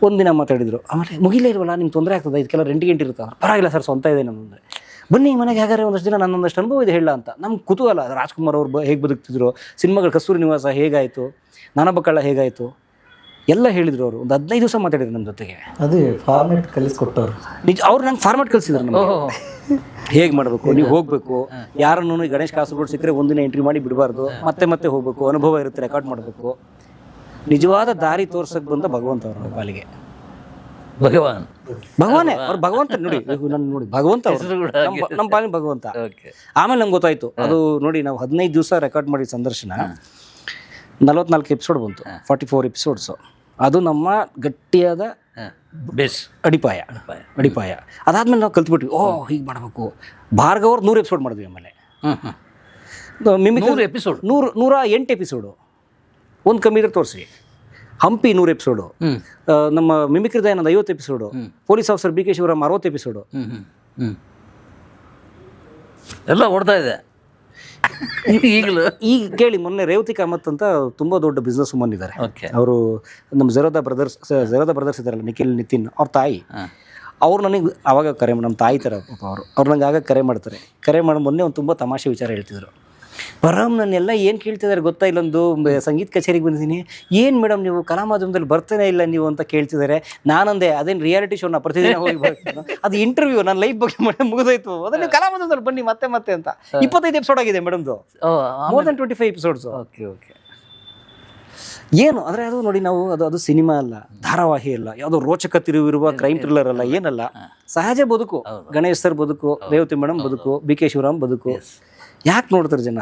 ಒಂದಿನ ಮಾತಾಡಿದ್ರು. ಆಮೇಲೆ ಮುಗಿಲೇ ಇಲ್ವಲ್ಲ ನಿಮ್ಗೆ ತೊಂದರೆ ಆಗ್ತದೆ? ಇದಕ್ಕೆಲ್ಲ ರೆಂಟ್ ಗಂಟೆ ಇರುತ್ತೆ? ಪರವಾಗಿಲ್ಲ ಸರ್ ಸ್ವಂತ ಇದೆ ನಮ್ಮಂದ್ರೆ ಬನ್ನಿ ಮನೆಗೆ ಹೇಗಾದ್ರೆ ಒಂದಷ್ಟು ದಿನ ನನ್ನೊಂದಷ್ಟು ಅನುಭವ ಇದೆ ಹೇಳ ಅಂತ. ನಮ್ಗೆ ಕುತೂಹಲ ರಾಜ್ಕುಮಾರ್ ಅವ್ರು ಹೇಗೆ ಬದುಕ್ತಿದ್ರು ಸಿನಿಮಾಗಳು ಕಸ್ತೂರಿ ನಿವಾಸ ಹೇಗಾಯಿತು ನಾನೊಬ್ಬ ಕಳ್ಳ ಹೇಗಾಯಿತು ಎಲ್ಲ ಹೇಳಿದ್ರು ಅವರು. ಒಂದು ಹದಿನೈದು ದಿವಸ ಮಾತಾಡಿದ್ರು ನಮ್ಮ ಜೊತೆಗೆ. ಅದೇ ಫಾರ್ಮೆಟ್ ಕಲಿಸ್ಕೊಟ್ಟವ್ರು. ನಿಜ ಅವ್ರು ನಂಗೆ ಫಾರ್ಮೆಟ್ ಕಲಿಸಿದ್ರು ನಮಗೆ. ಹೇಗೆ ಮಾಡಬೇಕು ನೀವು ಹೋಗಬೇಕು ಯಾರನ್ನು ಗಣೇಶ್ ಕಾಸರಗೋಡು ಸಿಕ್ಕರೆ ಒಂದಿನ ಎಂಟ್ರಿ ಮಾಡಿ ಬಿಡಬಾರ್ದು ಮತ್ತೆ ಮತ್ತೆ ಹೋಗಬೇಕು ಅನುಭವ ಇರುತ್ತೆ ರೆಕಾರ್ಡ್ ಮಾಡಬೇಕು. ನಿಜವಾದ ದಾರಿ ತೋರ್ಸಕ್ಕೆ ಬಂದ ಭಗವಂತ ಅವರು ಪಾಲಿಗೆ. ಭಗವಾನ್. ಭಗವಾನೇ ಅವ್ರು ಭಗವಂತ ನೋಡಿ ನನ್ನ ನೋಡಿ ಭಗವಂತ ನಮ್ಮ ಪಾಲಿನ ಭಗವಂತ. ಆಮೇಲೆ ನಮ್ಗೆ ಗೊತ್ತಾಯ್ತು ಅದು ನೋಡಿ ನಾವು ಹದಿನೈದು ದಿವಸ ರೆಕಾರ್ಡ್ ಮಾಡಿ ಸಂದರ್ಶನ ನಲವತ್ನಾಲ್ಕು ಎಪಿಸೋಡ್ ಬಂತು ಫಾರ್ಟಿ ಫೋರ್ ಎಪಿಸೋಡ್ಸು ಅದು ನಮ್ಮ ಗಟ್ಟಿಯಾದ ಬೇಸ್. ಅಡಿಪಾಯ. ಅಡಿಪಾಯ. ಅದಾದ್ಮೇಲೆ ನಾವು ಕಲ್ತ್ಬಿಟ್ವಿ ಓ ಹೀಗೆ ಮಾಡಬೇಕು. ಭಾರ್ಗವ್ರ ನೂರು ಎಪಿಸೋಡ್ ಮಾಡಿದ್ವಿ ಆಮೇಲೆ. ಮಿಮಿಕ್ ನೂರು ಎಪಿಸೋಡ್ ನೂರು ನೂರ ಎಂಟು ಎಪಿಸೋಡು ಒಂದು ಕಮ್ಮಿ ಇದ್ರೆ ತೋರಿಸಿ. ಹಂಪಿ ನೂರು ಎಪಿಸೋಡು ನಮ್ಮ ಮಿಮಿಕ್ರಿದ ಏನಂದ ಐವತ್ತು episode police officer B K Shivaram ಅರವತ್ತು ಎಪಿಸೋಡು ಎಲ್ಲ ಓಡ್ತಾ ಇದೆ. ಈಗಲೂ. ಈಗ ಕೇಳಿ ಮೊನ್ನೆ ರೇವತಿ ಕಾಮತ್ ಅಂತ ತುಂಬಾ ದೊಡ್ಡ ಬಿಸ್ನೆಸ್ ವುಮನ್ ಇದ್ದಾರೆ. ಅವರು ನಮ್ಮ ಜೆರೋದಾ ಬ್ರದರ್ಸ್ ಜರೋದಾ ಬ್ರದರ್ಸ್ ಇದಾರಲ್ಲ ನಿಖಿಲ್ ನಿತಿನ್ ಅವ್ರ ತಾಯಿ. ಅವ್ರು ನನಗೆ ಅವಾಗ ಕರೆ ನಮ್ಮ ತಾಯಿ ಥರ ಪಾಪ ಅವರು. ಅವ್ರು ನಂಗೆ ಆಗ ಕರೆ ಮಾಡ್ತಾರೆ. ಕರೆ ಮಾಡಿ ಮೊನ್ನೆ ಒಂದು ತುಂಬ ತಮಾಷೆ ವಿಚಾರ ಹೇಳ್ತಿದ್ರು. ಬರಮ್ ನನ್ನೆಲ್ಲ ಏನು ಕೇಳ್ತಿದ್ದಾರೆ ಗೊತ್ತಾ? ಇಲ್ಲೊಂದು ಸಂಗೀತ ಕಚೇರಿಗೆ ಬಂದಿದ್ದೀನಿ. ಏನು ಮೇಡಮ್ ನೀವು ಕಲಾ ಮಾಧ್ಯಮದಲ್ಲಿ ಬರ್ತಾನೆ ಇಲ್ಲ ನೀವು ಅಂತ ಕೇಳ್ತಿದ್ದಾರೆ ನಾನಂದೆ ಅದೇನು ರಿಯಾಲಿಟಿ ಶೋನ ಪ್ರತಿದಿನ ಹೋಗಿ ಅದು ಇಂಟರ್ವ್ಯೂ ನನ್ನ ಲೈಫ್ ಬಗ್ಗೆ ಮೇಡಮ್ ಮುಗಿದೋಯ್ತು. ಅದೇ ನೀವು ಕಲಾ ಮಾಧ್ಯಮದಲ್ಲಿ ಬನ್ನಿ ಮತ್ತೆ ಮತ್ತೆ ಅಂತ. ಇಪ್ಪತ್ತೈದು ಎಪಿಸೋಡ್ ಆಗಿದೆ ಮೇಡಮ್ದು. More than twenty five episodes okay okay ಏನು ಅಂದರೆ ಅದು ನೋಡಿ ನಾವು ಅದು ಅದು ಸಿನಿಮಾ ಅಲ್ಲ. ಧಾರಾವಾಹಿ ಅಲ್ಲ. ಯಾವುದೋ ರೋಚಕ ತಿರುವಿರುವ ಕ್ರೈಮ್ ಥ್ರಿಲ್ಲರ್ ಅಲ್ಲ ಏನಲ್ಲ. ಸಹಜ ಬದುಕು. ಗಣೇಶ್ ಸರ್ ಬದುಕು ರೇವತಿ ಮೇಡಮ್ ಬದುಕು ಬಿ ಕೆ ಶಿವರಾಮ್ ಬದುಕು. ಯಾಕೆ ನೋಡ್ತಾರೆ ಜನ?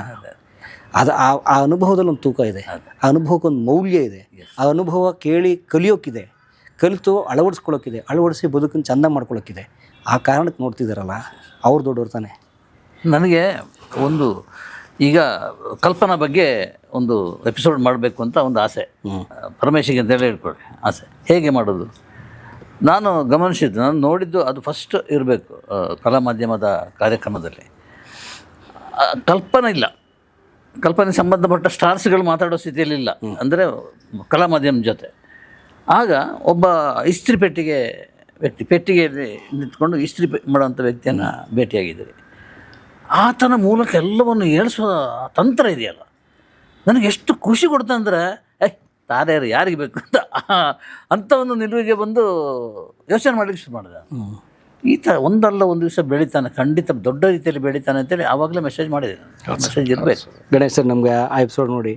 ಅದು ಆ ಆ ಅನುಭವದಲ್ಲಿ ಒಂದು ತೂಕ ಇದೆ. ಆ ಅನುಭವಕ್ಕೊಂದು ಮೌಲ್ಯ ಇದೆ. ಆ ಅನುಭವ ಕೇಳಿ ಕಲಿಯೋಕ್ಕಿದೆ ಕಲಿತು ಅಳವಡಿಸ್ಕೊಳ್ಳೋಕ್ಕಿದೆ ಅಳವಡಿಸಿ ಬದುಕನ್ನು ಚಂದ ಮಾಡ್ಕೊಳ್ಳೋಕ್ಕಿದೆ ಆ ಕಾರಣಕ್ಕೆ ನೋಡ್ತಿದ್ದಾರಲ್ಲ ಅವ್ರು ದೊಡ್ಡವ್ರು ತಾನೆ. ನನಗೆ ಒಂದು ಈಗ ಕಲ್ಪನಾ ಬಗ್ಗೆ ಒಂದು ಎಪಿಸೋಡ್ ಮಾಡಬೇಕು ಅಂತ ಒಂದು ಆಸೆ. ಪರಮೇಶಿಗೆ ಅಂತೇಳಿ ಹೇಳ್ಕೊಳ್ಳಿ ಆಸೆ. ಹೇಗೆ ಮಾಡೋದು? ನಾನು ಗಮನಿಸಿದ್ದು ನಾನು ನೋಡಿದ್ದು ಅದು ಫಸ್ಟ್ ಇರಬೇಕು ಕಲಾ ಮಾಧ್ಯಮದ ಕಾರ್ಯಕ್ರಮದಲ್ಲಿ. ಕಲ್ಪನೆ ಇಲ್ಲ. ಕಲ್ಪನೆ ಸಂಬಂಧಪಟ್ಟ ಸ್ಟಾರ್ಸ್ಗಳು ಮಾತಾಡೋ ಸ್ಥಿತಿಯಲ್ಲಿ ಇಲ್ಲ. ಅಂದರೆ ಕಲಾ ಮಾಧ್ಯಮ ಜೊತೆ. ಆಗ ಒಬ್ಬ ಇಸ್ತ್ರಿ ಪೆಟ್ಟಿಗೆ ವ್ಯಕ್ತಿ ಪೆಟ್ಟಿಗೆಯಲ್ಲಿ ನಿಂತ್ಕೊಂಡು ಇಸ್ತ್ರಿ ಪೆ- ಮಾಡುವಂಥ ವ್ಯಕ್ತಿಯನ್ನು ಭೇಟಿಯಾಗಿದ್ದೀರಿ ಆತನ ಮೂಲಕ ಎಲ್ಲವನ್ನು ಏಳಿಸುವ ತಂತ್ರ ಇದೆಯಲ್ಲ. ನನಗೆ ಎಷ್ಟು ಖುಷಿ ಕೊಡ್ತಾ ಅಂದರೆ ಏಯ್ ತಾರ್ಯಾರು ಯಾರಿಗೆ ಬೇಕು ಅಂತ? ಅಂಥ ಒಂದು ನಿಲುವಿಗೆ ಬಂದು ಯೋಚನೆ ಮಾಡಲಿಕ್ಕೆ ಶುರು ಮಾಡಿದೆ. ಈತ ಒಂದಲ್ಲ ಒಂದು ದಿವಸ ಬೆಳೀತಾನೆ ಖಂಡಿತ ದೊಡ್ಡ ರೀತಿಯಲ್ಲಿ ಬೆಳಿತಾನೆ ಅಂತೇಳಿ ಆವಾಗಲೇ ಮೆಸೇಜ್ ಮಾಡಿದೆ ಮೆಸೇಜ್ ಇರಬೇಕು. ಗಣೇಶ್ ಸರ್ ನಮಗೆ ಆ ಎಪಿಸೋಡ್ ನೋಡಿ.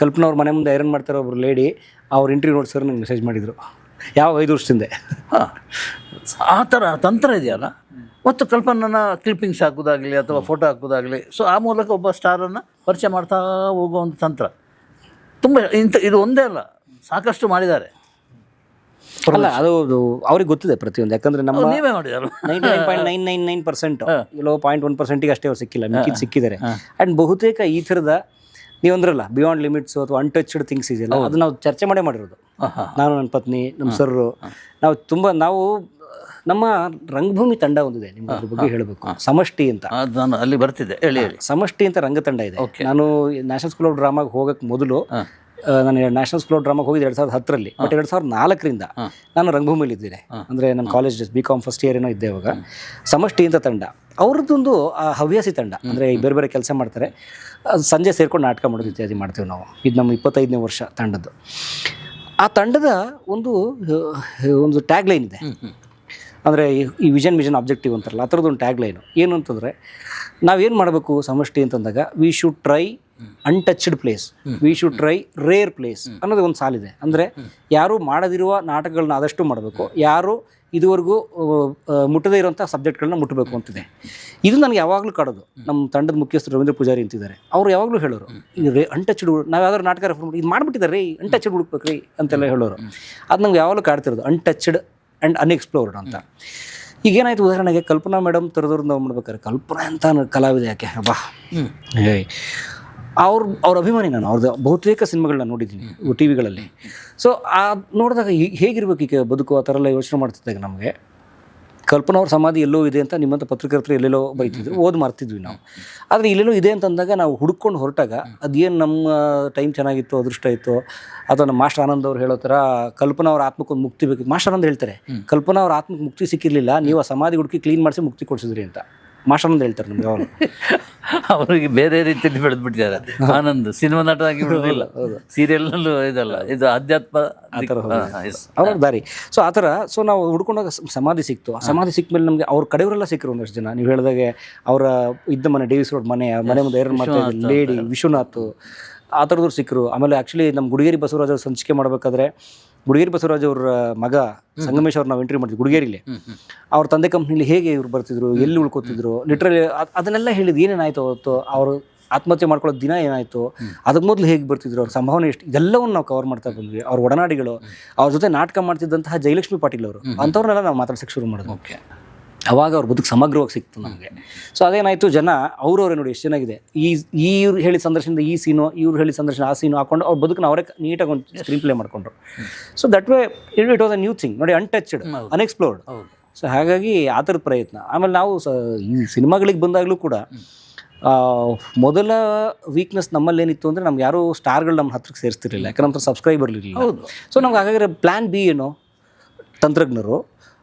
ಕಲ್ಪನಾ ಅವ್ರ ಮನೆ ಮುಂದೆ ಐರನ್ ಮಾಡ್ತಾರೆ ಒಬ್ರು ಲೇಡಿ ಅವ್ರ ಇಂಟ್ರಿ ನೋಡಿ ಸರ್ ನಂಗೆ ಮೆಸೇಜ್ ಮಾಡಿದರು. ಯಾವ ಐದು ವರ್ಷದಿಂದ. ಹಾಂ. ಆ ಥರ ತಂತ್ರ ಇದೆಯಲ್ಲ? ಮತ್ತು ಕಲ್ಪನನ ಕ್ಲಿಪ್ಪಿಂಗ್ಸ್ ಹಾಕೋದಾಗಲಿ ಅಥವಾ ಫೋಟೋ ಹಾಕೋದಾಗಲಿ ಸೊ ಆ ಮೂಲಕ ಒಬ್ಬ ಸ್ಟಾರನ್ನು ಪರಿಚಯ ಮಾಡ್ತಾ ಹೋಗೋ ಒಂದು ತಂತ್ರ. ತುಂಬ ಇಂಥ ಇದು ಒಂದೇ ಅಲ್ಲ ಸಾಕಷ್ಟು ಮಾಡಿದ್ದಾರೆ. ಅಲ್ಲ ಅದು ಅವ್ರಿಗೆ ಗೊತ್ತಿದೆ ಪ್ರತಿಯೊಂದು. ಯಾಕಂದ್ರೆ ನಮ್ಮ ಅದು ನೀವೇ ಮಾಡಿದಾರೆ ninety nine point nine nine nine percent ಇಲ್ಲೋ ಪಾಯಿಂಟ್ ಒನ್ ಪರ್ಸೆಂಟಿಗೆ ಅಷ್ಟೇ ಅವ್ರು ಸಿಕ್ಕಿಲ್ಲ ಮಿಕ್ಕಿದ್ ಸಿಕ್ಕಿದ್ದಾರೆ. ಆ್ಯಂಡ್ ಬಹುತೇಕ ಈ ಥರದ ನೀವಂದ್ರಲ್ಲ ಬಿಯಾಂಡ್ ಲಿಮಿಟ್ಸ್ ಅಥವಾ ಅನ್ಟಚ್ಡ್ ಥಿಂಗ್ಸ್ ಇದೆಯಲ್ಲ ಅದು ನಾವು ಚರ್ಚೆ ಮಾಡೇ ಮಾಡಿರೋದು. ನಾನು ನನ್ನ ಪತ್ನಿ ನಮ್ಮ ಸರ್ ನಾವು ತುಂಬ ನಾವು ನಮ್ಮ ರಂಗಭೂಮಿ ತಂಡ ಒಂದಿದೆ ನಿಮ್ಗೆ ಅದ್ರ ಬಗ್ಗೆ ಹೇಳಬೇಕು. ಸಮಷ್ಟಿ ಅಂತ. ನಾನು ಅಲ್ಲಿ ಬರ್ತಿದೆ. ಹೇಳಿ ಹೇಳಿ. ಸಮಷ್ಟಿ ಅಂತ ರಂಗ ತಂಡ ಇದೆ ನಾನು ನ್ಯಾಷನಲ್ ಸ್ಕೂಲ್ ಆಫ್ ಡ್ರಾಮಾಗೆ ಹೋಗಕ್ಕೆ ಮೊದಲು ನಾನು ನ್ಯಾಷನಲ್ ಸ್ಕೂಲ್ ಡ್ರಾಮಾಗ ಹೋಗಿದ್ದು ಎರಡು ಸಾವಿರದ ಹತ್ತರಲ್ಲಿ. ಬಟ್ ಎರಡು ಸಾವಿರದ ನಾಲ್ಕರಿಂದ ನಾನು ರಂಗಭೂಮಿಲಿ ಇದ್ದೇನೆ ಅಂದರೆ ನಮ್ಮ college B com first year ಏನೋ ಇದ್ದೆ ಇವಾಗ ಸಮಷ್ಟಿ ಅಂತ ತಂಡ. ಅವ್ರದ್ದೊಂದು ಹವ್ಯಾಸಿ ತಂಡ. ಅಂದರೆ ಬೇರೆ ಬೇರೆ ಕೆಲಸ ಮಾಡ್ತಾರೆ. ಸಂಜೆ ಸೇರ್ಕೊಂಡು ನಾಟಕ ಮಾಡೋದು ಇತ್ಯಾದಿ ಮಾಡ್ತೀವಿ ನಾವು. ಇದು ನಮ್ಮ ಇಪ್ಪತ್ತೈದನೇ ವರ್ಷ ತಂಡದ್ದು. ಆ ತಂಡದ ಒಂದು ಒಂದು ಟ್ಯಾಗ್ ಲೈನ್ ಇದೆ ಅಂದರೆ ಈ ವಿಷನ್ ವಿಷನ್ ಆಬ್ಜೆಕ್ಟಿವ್ ಅಂತಾರಲ್ಲ ಆ ಥರದ್ದು ಒಂದು ಟ್ಯಾಗ್ ಲೈನು ಏನು ಅಂತಂದರೆ ನಾವೇನು ಮಾಡಬೇಕು ಸಮಷ್ಟಿ ಅಂತಂದಾಗ we should try untouched place we should try rare place ಅನ್ನೋದು ಒಂದು ಸಾಲಿದೆ ಅಂದರೆ ಯಾರು ಮಾಡದಿರುವ ನಾಟಕಗಳನ್ನ ಆದಷ್ಟು ಮಾಡಬೇಕು. ಯಾರು ಇದುವರೆಗೂ ಮುಟ್ಟದೇ ಇರುವಂಥ ಸಬ್ಜೆಕ್ಟ್ಗಳನ್ನ ಮುಟ್ಟಬೇಕು ಅಂತಿದೆ. ಇದು ನನಗೆ ಯಾವಾಗಲೂ ಕಾಡೋದು. ನಮ್ಮ ತಂಡದ ಮುಖ್ಯಸ್ಥರು ರವೀಂದ್ರ ಪೂಜಾರಿ ಅಂತಿದ್ದಾರೆ. ಅವ್ರು ಯಾವಾಗಲೂ ಹೇಳೋರು ರೇ ಅನ್ಟಚ್ಡ್ ನಾವು ಯಾವ್ದಾದ್ರು ನಾಟಕ ರೆಫರ್ ಮಾಡಿ ಇದು ಮಾಡಿಬಿಟ್ಟಿದ್ದಾರೆ ರೀ ಅನ್ಟಚ್ಡ್ ಹುಡುಕ್ಬೇಕು ರೀ ಅಂತೆಲ್ಲ ಹೇಳೋರು. ಅದು ನಮ್ಗೆ ಯಾವಾಗಲೂ ಕಾಡ್ತಿರೋದು ಅನ್ಟಚ್ಡ್ ಆ್ಯಂಡ್ ಅನ್ಎಕ್ಸ್ಪ್ಲೋರ್ಡ್ ಅಂತ. ಈಗೇನಾಯ್ತು ಉದಾಹರಣೆಗೆ ಕಲ್ಪನಾ ಮೇಡಮ್ ಥರದವ್ರು ನಾವು ಮಾಡ್ಬೇಕಾದ್ರೆ ಕಲ್ಪನಾ ಅಂತ ಕಲಾವಿದೆ ಯಾಕೆ? ಬಾ. ಏಯ್. ಅವ್ರ ಅವ್ರ ಅಭಿಮಾನಿ ನಾನು. ಅವ್ರದ್ದು ಬಹುತೇಕ ಸಿನಿಮಾಗಳನ್ನ ನೋಡಿದ್ದೀನಿ ಟಿ ವಿಗಳಲ್ಲಿ ಸೊ ಆ ನೋಡಿದಾಗ ಹೇಗಿರ್ಬೇಕು ಈಗ ಬದುಕು ಆ ಥರ ಎಲ್ಲ ಯೋಚನೆ ಮಾಡ್ತಿದ್ದಾಗ ನಮಗೆ ಕಲ್ಪನಾ ಅವ್ರ ಸಮಾಧಿ ಎಲ್ಲೋ ಇದೆ ಅಂತ ನಿಮ್ಮಂಥ ಪತ್ರಕರ್ತರು ಎಲ್ಲೆಲ್ಲೋ ಬೈತಿದ್ರು ಓದ್ ಮಾರ್ತಿದ್ವಿ ನಾವು. ಆದರೆ ಇಲ್ಲೆಲ್ಲೋ ಇದೆ ಅಂತಂದಾಗ ನಾವು ಹುಡ್ಕೊಂಡು ಹೊರಟಾಗ ಅದೇನು ನಮ್ಮ ಟೈಮ್ ಚೆನ್ನಾಗಿತ್ತು ಅದೃಷ್ಟ ಇತ್ತು ಅಥವಾ ನಮ್ಮ ಮಾಸ್ಟರ್ ಆನಂದ್ ಅವ್ರು ಹೇಳೋ ಥರ ಕಲ್ಪನಾ ಅವ್ರ ಆತ್ಮಕ್ಕೆ ಒಂದು ಮುಕ್ತಿ ಬೇಕು. ಮಾಸ್ಟರ್ ಆನಂದ್ ಹೇಳ್ತಾರೆ ಕಲ್ಪನಾ ಅವ್ರ ಆತ್ಮಕ್ಕೆ ಮುಕ್ತಿ ಸಿಕ್ಕಿರಲಿಲ್ಲ ನೀವು ಆ ಸಮಾಧಿ ಹುಡುಕಿ ಕ್ಲೀನ್ ಮಾಡಿಸಿ ಮುಕ್ತಿ ಕೊಡಿಸಿದ್ರಿ ಅಂತ. ಮಾಸ್ಟರ್ ಅಂತ ಹೇಳ್ತಾರೆ ನಮ್ಗೆ ಅವರು ಅವರಿಗೆ ಬೇರೆ ರೀತಿಯಲ್ಲಿ ಬೆಳೆದು ಬಿಟ್ಟಿದ್ದಾರೆ ಆನಂದ್ ಸಿನಿಮಾ ನಟ ಆಗಿ ಬಿಡೋದಿಲ್ಲ ಸೀರಿಯಲ್ನಲ್ಲೂ ಇದಲ್ಲ ಇದು yes. ಅವ್ರ ದಾರಿ ಸೊ ಆ ಥರ ಸೊ ನಾವು ಹುಡ್ಕೊಂಡಾಗ ಸಮಾಧಿ ಸಿಕ್ತು. ಆ ಸಮಾಧಿ ಸಿಕ್ಕ ಮೇಲೆ ನಮಗೆ ಅವ್ರ ಕಡೆಯವರೆಲ್ಲ ಸಿಕ್ಕರು ಒಂದಷ್ಟು ಜನ. ನೀವು ಹೇಳಿದಾಗೆ ಅವರ ಇದ್ದ ಮನೆ ಡೇವಿಸ್ ರೋಡ್ ಮನೆ ಮನೆ ಮುಂದೆ ಐರನ್ ಮಾಡ್ತಾ ಇದ್ದ ಲೇಡಿ ವಿಶ್ವನಾಥ್. ಆ ಥರದವ್ರು ಸಿಕ್ಕರು. ಆಮೇಲೆ ಆ್ಯಕ್ಚುಲಿ ನಮ್ಮ ಗುಡಿಗೇರಿ ಬಸವರಾಜ ಸಂಚಿಕೆ ಮಾಡಬೇಕಾದ್ರೆ ಗುಡಿಗೇರಿ ಬಸವರಾಜ್ ಅವರ ಮಗ ಸಂಗಮೇಶ್ ಅವ್ರು ನಾವು ಎಂಟ್ರಿ ಮಾಡಿದ್ವಿ ಗುಡಿಗೇರಿಲಿ. ಅವ್ರ ತಂದೆ ಕಂಪ್ನಿಲಿ ಹೇಗೆ ಇವ್ರು ಬರ್ತಿದ್ರು ಎಲ್ಲಿ ಉಳ್ಕೊತಿದ್ರು ಲಿಟ್ರಲಿ ಅದನ್ನೆಲ್ಲ ಹೇಳಿದ್ ಏನೇನಾಯ್ತು ಅವತ್ತು ಅವರು ಆತ್ಮಹತ್ಯೆ ಮಾಡ್ಕೊಳ್ಳೋ ದಿನ ಏನಾಯ್ತು ಅದಕ್ಕೆ ಮೊದಲು ಹೇಗೆ ಬರ್ತಿದ್ರು ಅವ್ರ ಸಂಭಾವನೆ ಎಷ್ಟು ಇದೆಲ್ಲವನ್ನು ನಾವು ಕವರ್ ಮಾಡ್ತಾ ಬಂದ್ವಿ. ಅವ್ರ ಒಡನಾಡಿಗಳು ಅವ್ರ ಜೊತೆ ನಾಟಕ ಮಾಡ್ತಿದ್ದಂತಹ ಜಯಲಕ್ಷ್ಮಿ ಪಾಟೀಲ್ ಅವರು ಅಂಥವ್ರನ್ನೆಲ್ಲ ನಾವು ಮಾತಾಡ್ಸಕ್ಕೆ ಶುರು ಮಾಡಿದ್ವಿ. ಓಕೆ. ಅವಾಗ ಅವ್ರ ಬದುಕು ಸಮಗ್ರವಾಗಿ ಸಿಕ್ತು ನಮಗೆ. ಸೊ ಅದೇನಾಯಿತು ಜನ ಅವ್ರವ್ರೆ ನೋಡಿ ಎಷ್ಟು ಚೆನ್ನಾಗಿದೆ. ಈ ಈ ಇವ್ರು ಹೇಳಿ ಸಂದರ್ಶನದ ಈ ಸೀನು ಇವ್ರು ಹೇಳಿ ಸಂದರ್ಶನ ಆ ಸೀನು ಹಾಕೊಂಡು ಅವ್ರ ಬದುಕನ್ನ ಅವರೇ ನೀಟಾಗಿ ಒಂದು ಸ್ಕ್ರೀನ್ ಪ್ಲೇ ಮಾಡಿಕೊಂಡ್ರು. So that way it it was a new thing ನೋಡಿ ಅನ್ಟಚ್ಡ್ ಅನ್ಎಕ್ಸ್ಪ್ಲೋರ್ಡ್ ಸೊ ಹಾಗಾಗಿ ಆ ಥರದ ಪ್ರಯತ್ನ. ಆಮೇಲೆ ನಾವು ಸ ಈ ಸಿನಿಮಾಗಳಿಗೆ ಬಂದಾಗಲೂ ಕೂಡ ಮೊದಲ ವೀಕ್ನೆಸ್ ನಮ್ಮಲ್ಲಿ ಏನಿತ್ತು ಅಂದರೆ ನಮ್ಗೆ ಯಾರೂ ಸ್ಟಾರ್ಗಳು ನಮ್ಮ ಹತ್ರಕ್ಕೆ ಸೇರಿಸ್ತಿರ್ಲಿಲ್ಲ. ಯಾಕಂದ್ರೆ ನಮ್ಮ ಸಬ್ಸ್ಕ್ರೈಬರ್ ಇರಲಿಲ್ಲ. ಹೌದು. ಸೊ ನಮ್ಗೆ ಹಾಗಾದ್ರೆ ಪ್ಲ್ಯಾನ್ ಬಿ ಏನು ತಂತ್ರಜ್ಞರು.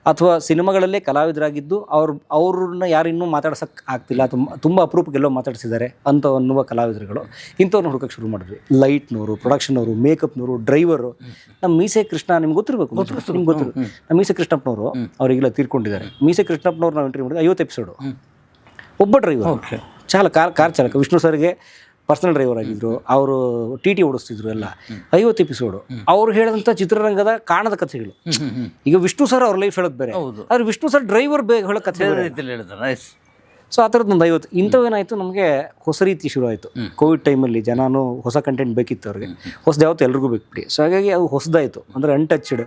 ಅಥವಾ ಸಿನಿಮಾಗಳಲ್ಲೇ ಕಲಾವಿದರಾಗಿದ್ದು ಅವ್ರು ಅವ್ರನ್ನ ಯಾರು ಇನ್ನೂ ಮಾತಾಡ್ಸಕ್ಕೆ ಆಗ್ತಿಲ್ಲ ತುಂಬ ತುಂಬ ಅಪರೂಪಕ್ಕೆ ಎಲ್ಲೋ ಮಾತಾಡ್ಸಿದ್ದಾರೆ ಅಂತ ಅನ್ನುವ ಕಲಾವಿದರುಗಳು. ಇಂಥವ್ರನ್ನ ಹುಡುಕಕ್ಕೆ ಶುರು ಮಾಡಿದ್ವಿ. ಲೈಟ್ನವರು ಪ್ರೊಡಕ್ಷನ್ನವರು ಮೇಕಪ್ನವರು ಡ್ರೈವರು. ನಮ್ಮ ಮೀಸೆ ಕೃಷ್ಣ ನಿಮ್ಗೆ ಗೊತ್ತಿರಬೇಕು ನಿಮ್ಗೆ ಗೊತ್ತಿರು ನಮ್ಮ ಮೀಸೆ ಕೃಷ್ಣಪ್ಪನವರು ಅವರಿಗೆಲ್ಲ ತೀರ್ಕೊಂಡಿದ್ದಾರೆ. ಮೀಸೆ ಕೃಷ್ಣಪ್ಪನವ್ರು ನಾವು ಇಂಟರ್ವ್ಯೂ ಮಾಡಿದ್ರೆ ಐವತ್ತು ಎಪಿಸೋಡು ಒಬ್ಬ ಡ್ರೈವರ್ ಚಾಲಕ ಚಾಲ ಕಾರ್ ಕಾರ್ ಚಾಲಕ. ವಿಷ್ಣು ಸರ್ಗೆ ಪರ್ಸನಲ್ ಡ್ರೈವರ್ ಆಗಿದ್ರು ಅವರು ಟಿ ಟಿ ಓಡಿಸ್ತಿದ್ರು ಎಲ್ಲ. ಐವತ್ತು ಎಪಿಸೋಡು ಅವ್ರು ಹೇಳಿದಂಥ ಚಿತ್ರರಂಗದ ಕಾಣದ ಕಥೆಗಳು. ಈಗ ವಿಷ್ಣು ಸರ್ ಅವ್ರ ಲೈಫ್ ಹೇಳೋದು ಬೇರೆ. ಆದ್ರೆ ವಿಷ್ಣು ಸರ್ ಡ್ರೈವರ್ ಬೇಗ ಹೇಳೋ ಕಥೆ ಸೊ ಆ ಥರದ್ದು ಒಂದು ಐವತ್ತು. ಇಂಥವೇನಾಯಿತು ನಮಗೆ ಹೊಸ ರೀತಿ ಶುರು ಆಯಿತು. ಕೋವಿಡ್ ಟೈಮಲ್ಲಿ ಜನಾನು ಹೊಸ ಕಂಟೆಂಟ್ ಬೇಕಿತ್ತು ಅವ್ರಿಗೆ. ಹೊಸದು ಯಾವತ್ತು ಎಲ್ರಿಗೂ ಬೇಕ್ಬಿಡಿ. ಸೊ ಹಾಗಾಗಿ ಅದು ಹೊಸದಾಯಿತು. ಅಂದರೆ ಅನ್ಟಚ್ಡ್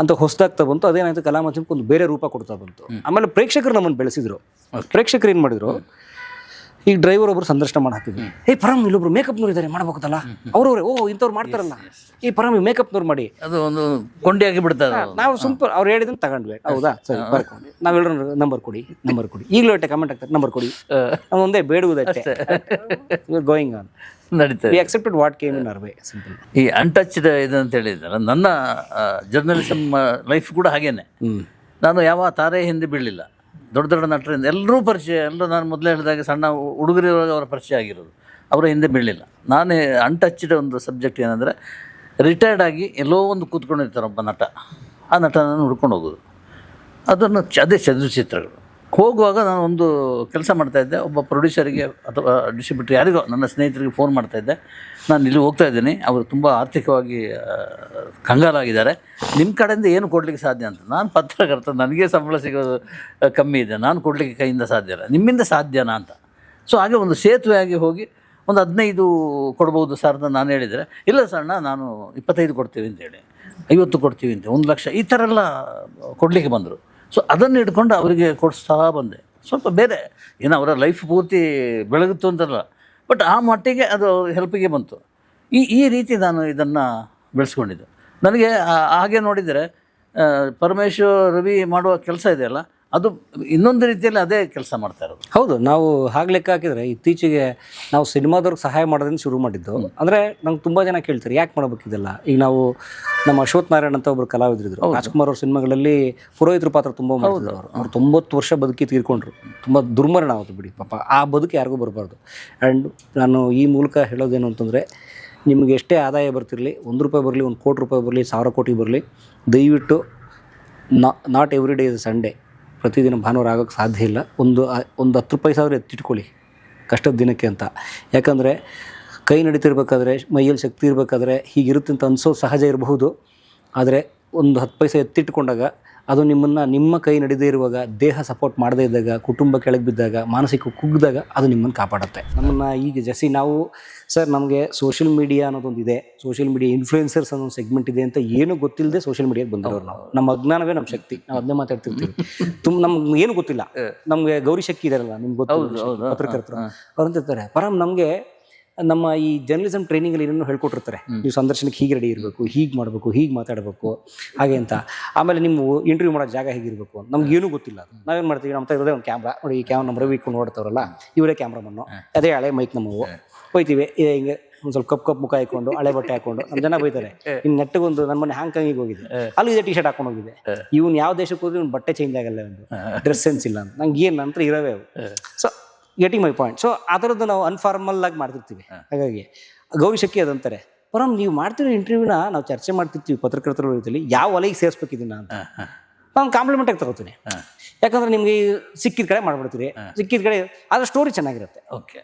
ಅಂತ ಹೊಸದಾಗ್ತಾ ಬಂತು. ಅದೇನಾಯಿತು ಕಲಾ ಮಾಧ್ಯಮಕ್ಕೆ ಒಂದು ಬೇರೆ ರೂಪ ಕೊಡ್ತಾ ಬಂತು. ಆಮೇಲೆ ಪ್ರೇಕ್ಷಕರು ನಮ್ಮನ್ನು ಬೆಳೆಸಿದ್ರು. ಪ್ರೇಕ್ಷಕರು ಏನು ಮಾಡಿದ್ರು? ಈಗ ಡ್ರೈವರ್ ಒಬ್ರು ಸಂದರ್ಶನ ಮಾಡಿ ಹಾಕಿದ್ವಿ ಏ ಪರಮ್ ಇಲ್ಲೊಬ್ರು ಮೇಕಪ್ನವ್ರು ಇದ್ದಾರೆ ಮಾಡ್ಬೇಕಲ್ಲ ಅವ್ರವ್ರೆ ಓ ಇಂಥವ್ರು ಮಾಡ್ತಾರಲ್ಲ. ಈ ಪರಮ್ ಮೇಕಪ್ನವ್ರು ಮಾಡಿ. ಅದು ಒಂದು ಕೊಂಡಿಯಾಗಿ ಬಿಡ್ತಾರೆ ಅದು. ನಾವು ಸಿಂಪಲ್ ಅವ್ರು ಹೇಳಿದ್ದನ್ನು ತಗೊಂಡ್ವಿ. ಹೌದಾ? ಸರಿ ಬರ್ಕೊಂಡು ನಾವೆಲ್ಲರೂ ನಂಬರ್ ಕೊಡಿ ನಂಬರ್ ಕೊಡಿ. ಈಗಲೂ ಒಟ್ಟೆ ಕಮೆಂಟ್ ಆಗ್ತಾರೆ ನಂಬರ್ ಕೊಡಿ. ನಾವು ಒಂದೇ ಬೇಡುವುದಷ್ಟೇ ಗೋಯಿಂಗ್ ಆನ್ ನಡೀತದೆ. Accepted what came in way simple ಈ ಅನ್ಟಚ್ಡ್ ಇದು ಅಂತ ಹೇಳಿದ್ರಲ್ಲ ನನ್ನ ಜರ್ನಲಿಸಮ್ ಲೈಫ್ ಕೂಡ ಹಾಗೇನೆ. ನಾನು ಯಾವ ತಾರೆ ಹಿಂದೆ ಬೀಳಲಿಲ್ಲ. ದೊಡ್ಡ ದೊಡ್ಡ ನಟರಿಂದ ಎಲ್ಲರೂ ಪರಿಚಯ ಎಲ್ಲರೂ ನಾನು ಮೊದಲೇ ಹೇಳಿದಾಗ ಸಣ್ಣ ಹುಡುಗರಿರುವಾಗ ಅವರ ಪರಿಚಯ ಆಗಿರೋದು. ಅವರ ಹಿಂದೆ ಬೀಳಲಿಲ್ಲ. ನಾನೇ ಅನ್ಟಚ್ಡ್ ಒಂದು ಸಬ್ಜೆಕ್ಟ್ ಏನಂದರೆ ರಿಟೈರ್ಡ್ ಆಗಿ ಎಲ್ಲೋ ಒಂದು ಕೂತ್ಕೊಂಡಿರ್ತಾರೆ ಒಬ್ಬ ನಟ. ಆ ನಟನನ್ನು ಹುಡ್ಕೊಂಡು ಹೋಗೋದು. ಅದನ್ನು ಅದೇ ಚಲನಚಿತ್ರಗಳು. ಹೋಗುವಾಗ ನಾನು ಒಂದು ಕೆಲಸ ಮಾಡ್ತಾಯಿದ್ದೆ ಒಬ್ಬ ಪ್ರೊಡ್ಯೂಸರಿಗೆ ಅಥವಾ ಡಿಸ್ಟ್ರಿಬ್ಯೂಟರ್ ಯಾರಿಗೋ ನನ್ನ ಸ್ನೇಹಿತರಿಗೆ ಫೋನ್ ಮಾಡ್ತಾಯಿದ್ದೆ ನಾನು ಇಲ್ಲಿ ಹೋಗ್ತಾ ಇದ್ದೀನಿ. ಅವರು ತುಂಬ ಆರ್ಥಿಕವಾಗಿ ಕಂಗಾಲಾಗಿದ್ದಾರೆ. ನಿಮ್ಮ ಕಡೆಯಿಂದ ಏನು ಕೊಡಲಿಕ್ಕೆ ಸಾಧ್ಯ ಅಂತ? ನಾನು ಪತ್ರಕರ್ತ, ನನಗೆ ಸಂಬಳ ಸಿಗೋದು ಕಮ್ಮಿ ಇದೆ. ನಾನು ಕೊಡಲಿಕ್ಕೆ ಕೈಯಿಂದ ಸಾಧ್ಯ ಇಲ್ಲ. ನಿಮ್ಮಿಂದ ಸಾಧ್ಯನಾ ಅಂತ? ಸೊ ಹಾಗೆ ಒಂದು ಸೇತುವೆಯಾಗಿ ಹೋಗಿ ಒಂದು ಹದಿನೈದು ಕೊಡ್ಬೋದು ಸರ್ ಅಂತ ನಾನು ಹೇಳಿದರೆ, ಇಲ್ಲ ಸಣ್ಣ ನಾನು ಇಪ್ಪತ್ತೈದು ಕೊಡ್ತೀವಿ ಅಂತೇಳಿ ಐವತ್ತು ಕೊಡ್ತೀವಿ ಅಂತ, ಒಂದು ಲಕ್ಷ. ಈ ಥರ ಎಲ್ಲ ಕೊಡಲಿಕ್ಕೆ ಬಂದರು. ಸೊ ಅದನ್ನು ಇಟ್ಕೊಂಡು ಅವರಿಗೆ ಕೊಡಿಸ್ತಾ ಬಂದೆ. ಸ್ವಲ್ಪ ಬೇರೆ, ಏನು ಅವರ ಲೈಫ್ ಪೂರ್ತಿ ಬೆಳಗುತ್ತು ಅಂತಲ್ಲ ಬಟ್ ಆ ಮಟ್ಟಿಗೆ ಅದು ಹೆಲ್ಪಿಗೆ ಬಂತು. ಈ ಈ ರೀತಿ ನಾನು ಇದನ್ನು ಬೆಳೆಸ್ಕೊಂಡಿದ್ದೆ. ನನಗೆ ಹಾಗೆ ನೋಡಿದರೆ ಪರಮೇಶ್ವರ್ ರವಿ ಮಾಡುವ ಕೆಲಸ ಇದೆಯಲ್ಲ ಅದು ಇನ್ನೊಂದು ರೀತಿಯಲ್ಲಿ ಅದೇ ಕೆಲಸ ಮಾಡ್ತಾ ಇರೋದು. ಹೌದು ನಾವು ಹಾಗೆ ಲೆಕ್ಕ ಹಾಕಿದರೆ ಇತ್ತೀಚೆಗೆ ನಾವು ಸಿನಿಮಾದವ್ರಿಗೆ ಸಹಾಯ ಮಾಡೋದನ್ನು ಶುರು ಮಾಡಿದ್ದು. ಅಂದರೆ ನಂಗೆ ತುಂಬ ಜನ ಕೇಳ್ತಾರೆ ಯಾಕೆ ಮಾಡ್ಬೇಕಿದೆಲ್ಲ ಈಗ ನಾವು ನಮ್ಮ ಅಶ್ವಥ್ ನಾರಾಯಣ್ ಅಂತ ಒಬ್ಬರು ಕಲಾವಿದರಿದ್ರು. ರಾಜ್ಕುಮಾರ್ ಅವ್ರ ಸಿನಿಮಾಗಳಲ್ಲಿ ಪುರೋಹಿತರ ಪಾತ್ರ ತುಂಬ ಮಾಡ್ತಿದ್ರು ಅವರು. ಅವ್ರು ತೊಂಬತ್ತು ವರ್ಷ ಬದುಕಿ ತೀರ್ಕೊಂಡ್ರು ತುಂಬ ದುರ್ಮರಣ ಆಗುತ್ತೆ ಬಿಡಿ ಪಾಪ. ಆ ಬದುಕು ಯಾರಿಗೂ ಬರಬಾರ್ದು. ಆ್ಯಂಡ್ ನಾನು ಈ ಮೂಲಕ ಹೇಳೋದೇನು ಅಂತಂದರೆ ನಿಮಗೆ ಎಷ್ಟೇ ಆದಾಯ ಬರ್ತಿರಲಿ, ಒಂದು ರೂಪಾಯಿ ಬರಲಿ, ಒಂದು ಕೋಟಿ ರೂಪಾಯಿ ಬರಲಿ, ಸಾವಿರ ಕೋಟಿ ಬರಲಿ, ದಯವಿಟ್ಟು not every day is Sunday ಪ್ರತಿದಿನ ಭಾನುವಾರ ಆಗೋಕ್ಕೆ ಸಾಧ್ಯ ಇಲ್ಲ. ಒಂದು ಒಂದು ಹತ್ತು ರೂಪಾಯಿ ಸಾವಿರ ಎತ್ತಿಟ್ಕೊಳ್ಳಿ ಕಷ್ಟದ ದಿನಕ್ಕೆ ಅಂತ. ಯಾಕಂದರೆ ಕೈ ನಡೀತಿರ್ಬೇಕಾದ್ರೆ, ಮೈಯಲ್ಲಿ ಶಕ್ತಿ ಇರಬೇಕಾದ್ರೆ ಹೀಗಿರುತ್ತೆ ಅಂತ ಅನಿಸೋ ಸಹಜ ಇರಬಹುದು. ಆದರೆ ಒಂದು ಹತ್ತು ಪೈಸೆ ಎತ್ತಿಟ್ಕೊಂಡಾಗ ಅದು ನಿಮ್ಮನ್ನು ನಿಮ್ಮ ಕೈ ನಡೆದೇ ಇರುವಾಗ ದೇಹ ಸಪೋರ್ಟ್ ಮಾಡದೇ ಇದ್ದಾಗ ಕುಟುಂಬ ಕೆಳಗೆ ಬಿದ್ದಾಗ ಮಾನಸಿಕ ಕುಗ್ಗಿದಾಗ ಅದು ನಿಮ್ಮನ್ನು ಕಾಪಾಡುತ್ತೆ. ನಮ್ಮನ್ನು ಈಗ ಜಸಿ ನಾವು ಸರ್ ನಮಗೆ ಸೋಷಿಯಲ್ ಮೀಡಿಯಾ ಅನ್ನೋದೊಂದು ಇದೆ. ಸೋಷಿಯಲ್ ಮೀಡಿಯಾ ಇನ್ಫ್ಲೂಯೆನ್ಸರ್ಸ್ ಅನ್ನೋ ಸೆಗ್ಮೆಂಟ್ ಇದೆ ಅಂತ ಏನು ಗೊತ್ತಿಲ್ಲದೆ ಸೋಷಿಯಲ್ ಮೀಡಿಯಾಗೆ ಬಂದವರು ನಾವು. ನಮ್ಮ ಅಜ್ಞಾನವೇ ನಮ್ಮ ಶಕ್ತಿ. ನಾವು ಅದನ್ನೇ ಮಾತಾಡ್ತಿರ್ತೀವಿ. ತುಂಬ ನಮ್ಗೆ ಏನು ಗೊತ್ತಿಲ್ಲ. ನಮಗೆ ಗೌರಿ ಶಕ್ತಿ ಇದಾರಲ್ಲ ನಿಮ್ಗೆ ಗೊತ್ತಿಲ್ಲ ಪತ್ರಕರ್ತರು. ಅವ್ರಂತಿರ್ತಾರೆ ಪರಂ ಪರಮ್ ನಮಗೆ ನಮ್ಮ ಈ ಜರ್ನಲಿಸಮ್ ಟ್ರೈನಿಂಗಲ್ಲಿ ಏನೇನು ಹೇಳ್ಕೊಟ್ಟಿರ್ತಾರೆ. ನೀವು ಸಂದರ್ಶನಕ್ಕೆ ಹೀಗೆ ರೆಡಿ ಇರಬೇಕು ಹೀಗೆ ಮಾಡಬೇಕು ಹೀಗೆ ಮಾತಾಡಬೇಕು ಹಾಗೆ ಅಂತ. ಆಮೇಲೆ ನಿಮ್ಮ ಇಂಟರ್ವ್ಯೂ ಮಾಡೋ ಜಾಗ ಹೇಗಿರಬೇಕು ನಮ್ಗೆ ಏನೂ ಗೊತ್ತಿಲ್ಲ ಅದು. ನಾವೇನು ಮಾಡ್ತೀವಿ? ನಮ್ಮ ಇರೋದೇ ಒಂದು ಕ್ಯಾಮ್ರಾ ನೋಡಿ ಈ ಕ್ಯಾಮ್ರಾ ನಮ್ಮ ರವಿ ಇಟ್ಕೊಂಡು ನೋಡ್ತಾವ್ರಲ್ಲ ಇವರೇ ಕ್ಯಾಮ್ರಾಮನ್ನು ಅದೇ ಹಳೆ ಮೈಕ್ ನಮ್ಮವು ಹೋಯ್ತೀವಿ ಹಿಂಗೆ ಒಂದು ಸ್ವಲ್ಪ ಕಪ್ ಕಪ್ ಮುಖ ಹಾಕೊಂಡು ಹಳೆ ಬಟ್ಟೆ ಹಾಕೊಂಡು ನಮ್ಮ ಜನ ಬೈತಾರೆ ಇನ್ನು ನೆಟ್ಟಗೊಂದು ನನ್ನ ಮನೆ ಹಾಂಗ್ಕಾಂಗಿಗೆ ಹೋಗಿದೆ. ಅಲ್ಲಿ ಇದೇ ಟಿ ಶರ್ಟ್ ಹಾಕೊಂಡು ಹೋಗಿದೆ. ಇವ್ನು ಯಾವ ದೇಶಕ್ಕೆ ಹೋದ್ರೆ ಇವ್ನು ಬಟ್ಟೆ ಚೇಂಜ್ ಆಗಲ್ಲ ಒಂದು. ಡ್ರೆಸ್ ಸೆನ್ಸ್ ಇಲ್ಲ ಅಂತ. ನಂಗೆ ಏನು ನಂತರ ಇರೋವೇ ಅವು. So getting my point so ಅದರದ್ದು ಥರದ್ದು ನಾವು ಅನ್ಫಾರ್ಮಲ್ ಆಗಿ ಮಾಡ್ತಿರ್ತೀವಿ. ಹಾಗಾಗಿ ಗೌರಿ ಶಕ್ತಿ ಅದಂತಾರೆ ಪರಮ್ ನೀವು ಮಾಡ್ತಿರೋ ಇಂಟರ್ವ್ಯೂನ ನಾವು ಚರ್ಚೆ ಮಾಡ್ತಿರ್ತೀವಿ ಪತ್ರಕರ್ತರ ರೀತಿಯಲ್ಲಿ ಯಾವ ಒಲೆಗೆ ಸೇರಿಸ್ಬೇಕಿದ್ದೀನ ಅಂತ. ನಾನು ಕಾಂಪ್ಲಿಮೆಂಟ್ ಆಗಿ ತಗೋತೀನಿ. ಯಾಕಂದ್ರೆ ನಿಮಗೆ ಸಿಕ್ಕಿದ ಕಡೆ ಮಾಡ್ಬಿಡ್ತೀರಿ. ಸಿಕ್ಕಿದ ಕಡೆ ಆದ್ರೆ ಸ್ಟೋರಿ ಚೆನ್ನಾಗಿರುತ್ತೆ. ಓಕೆ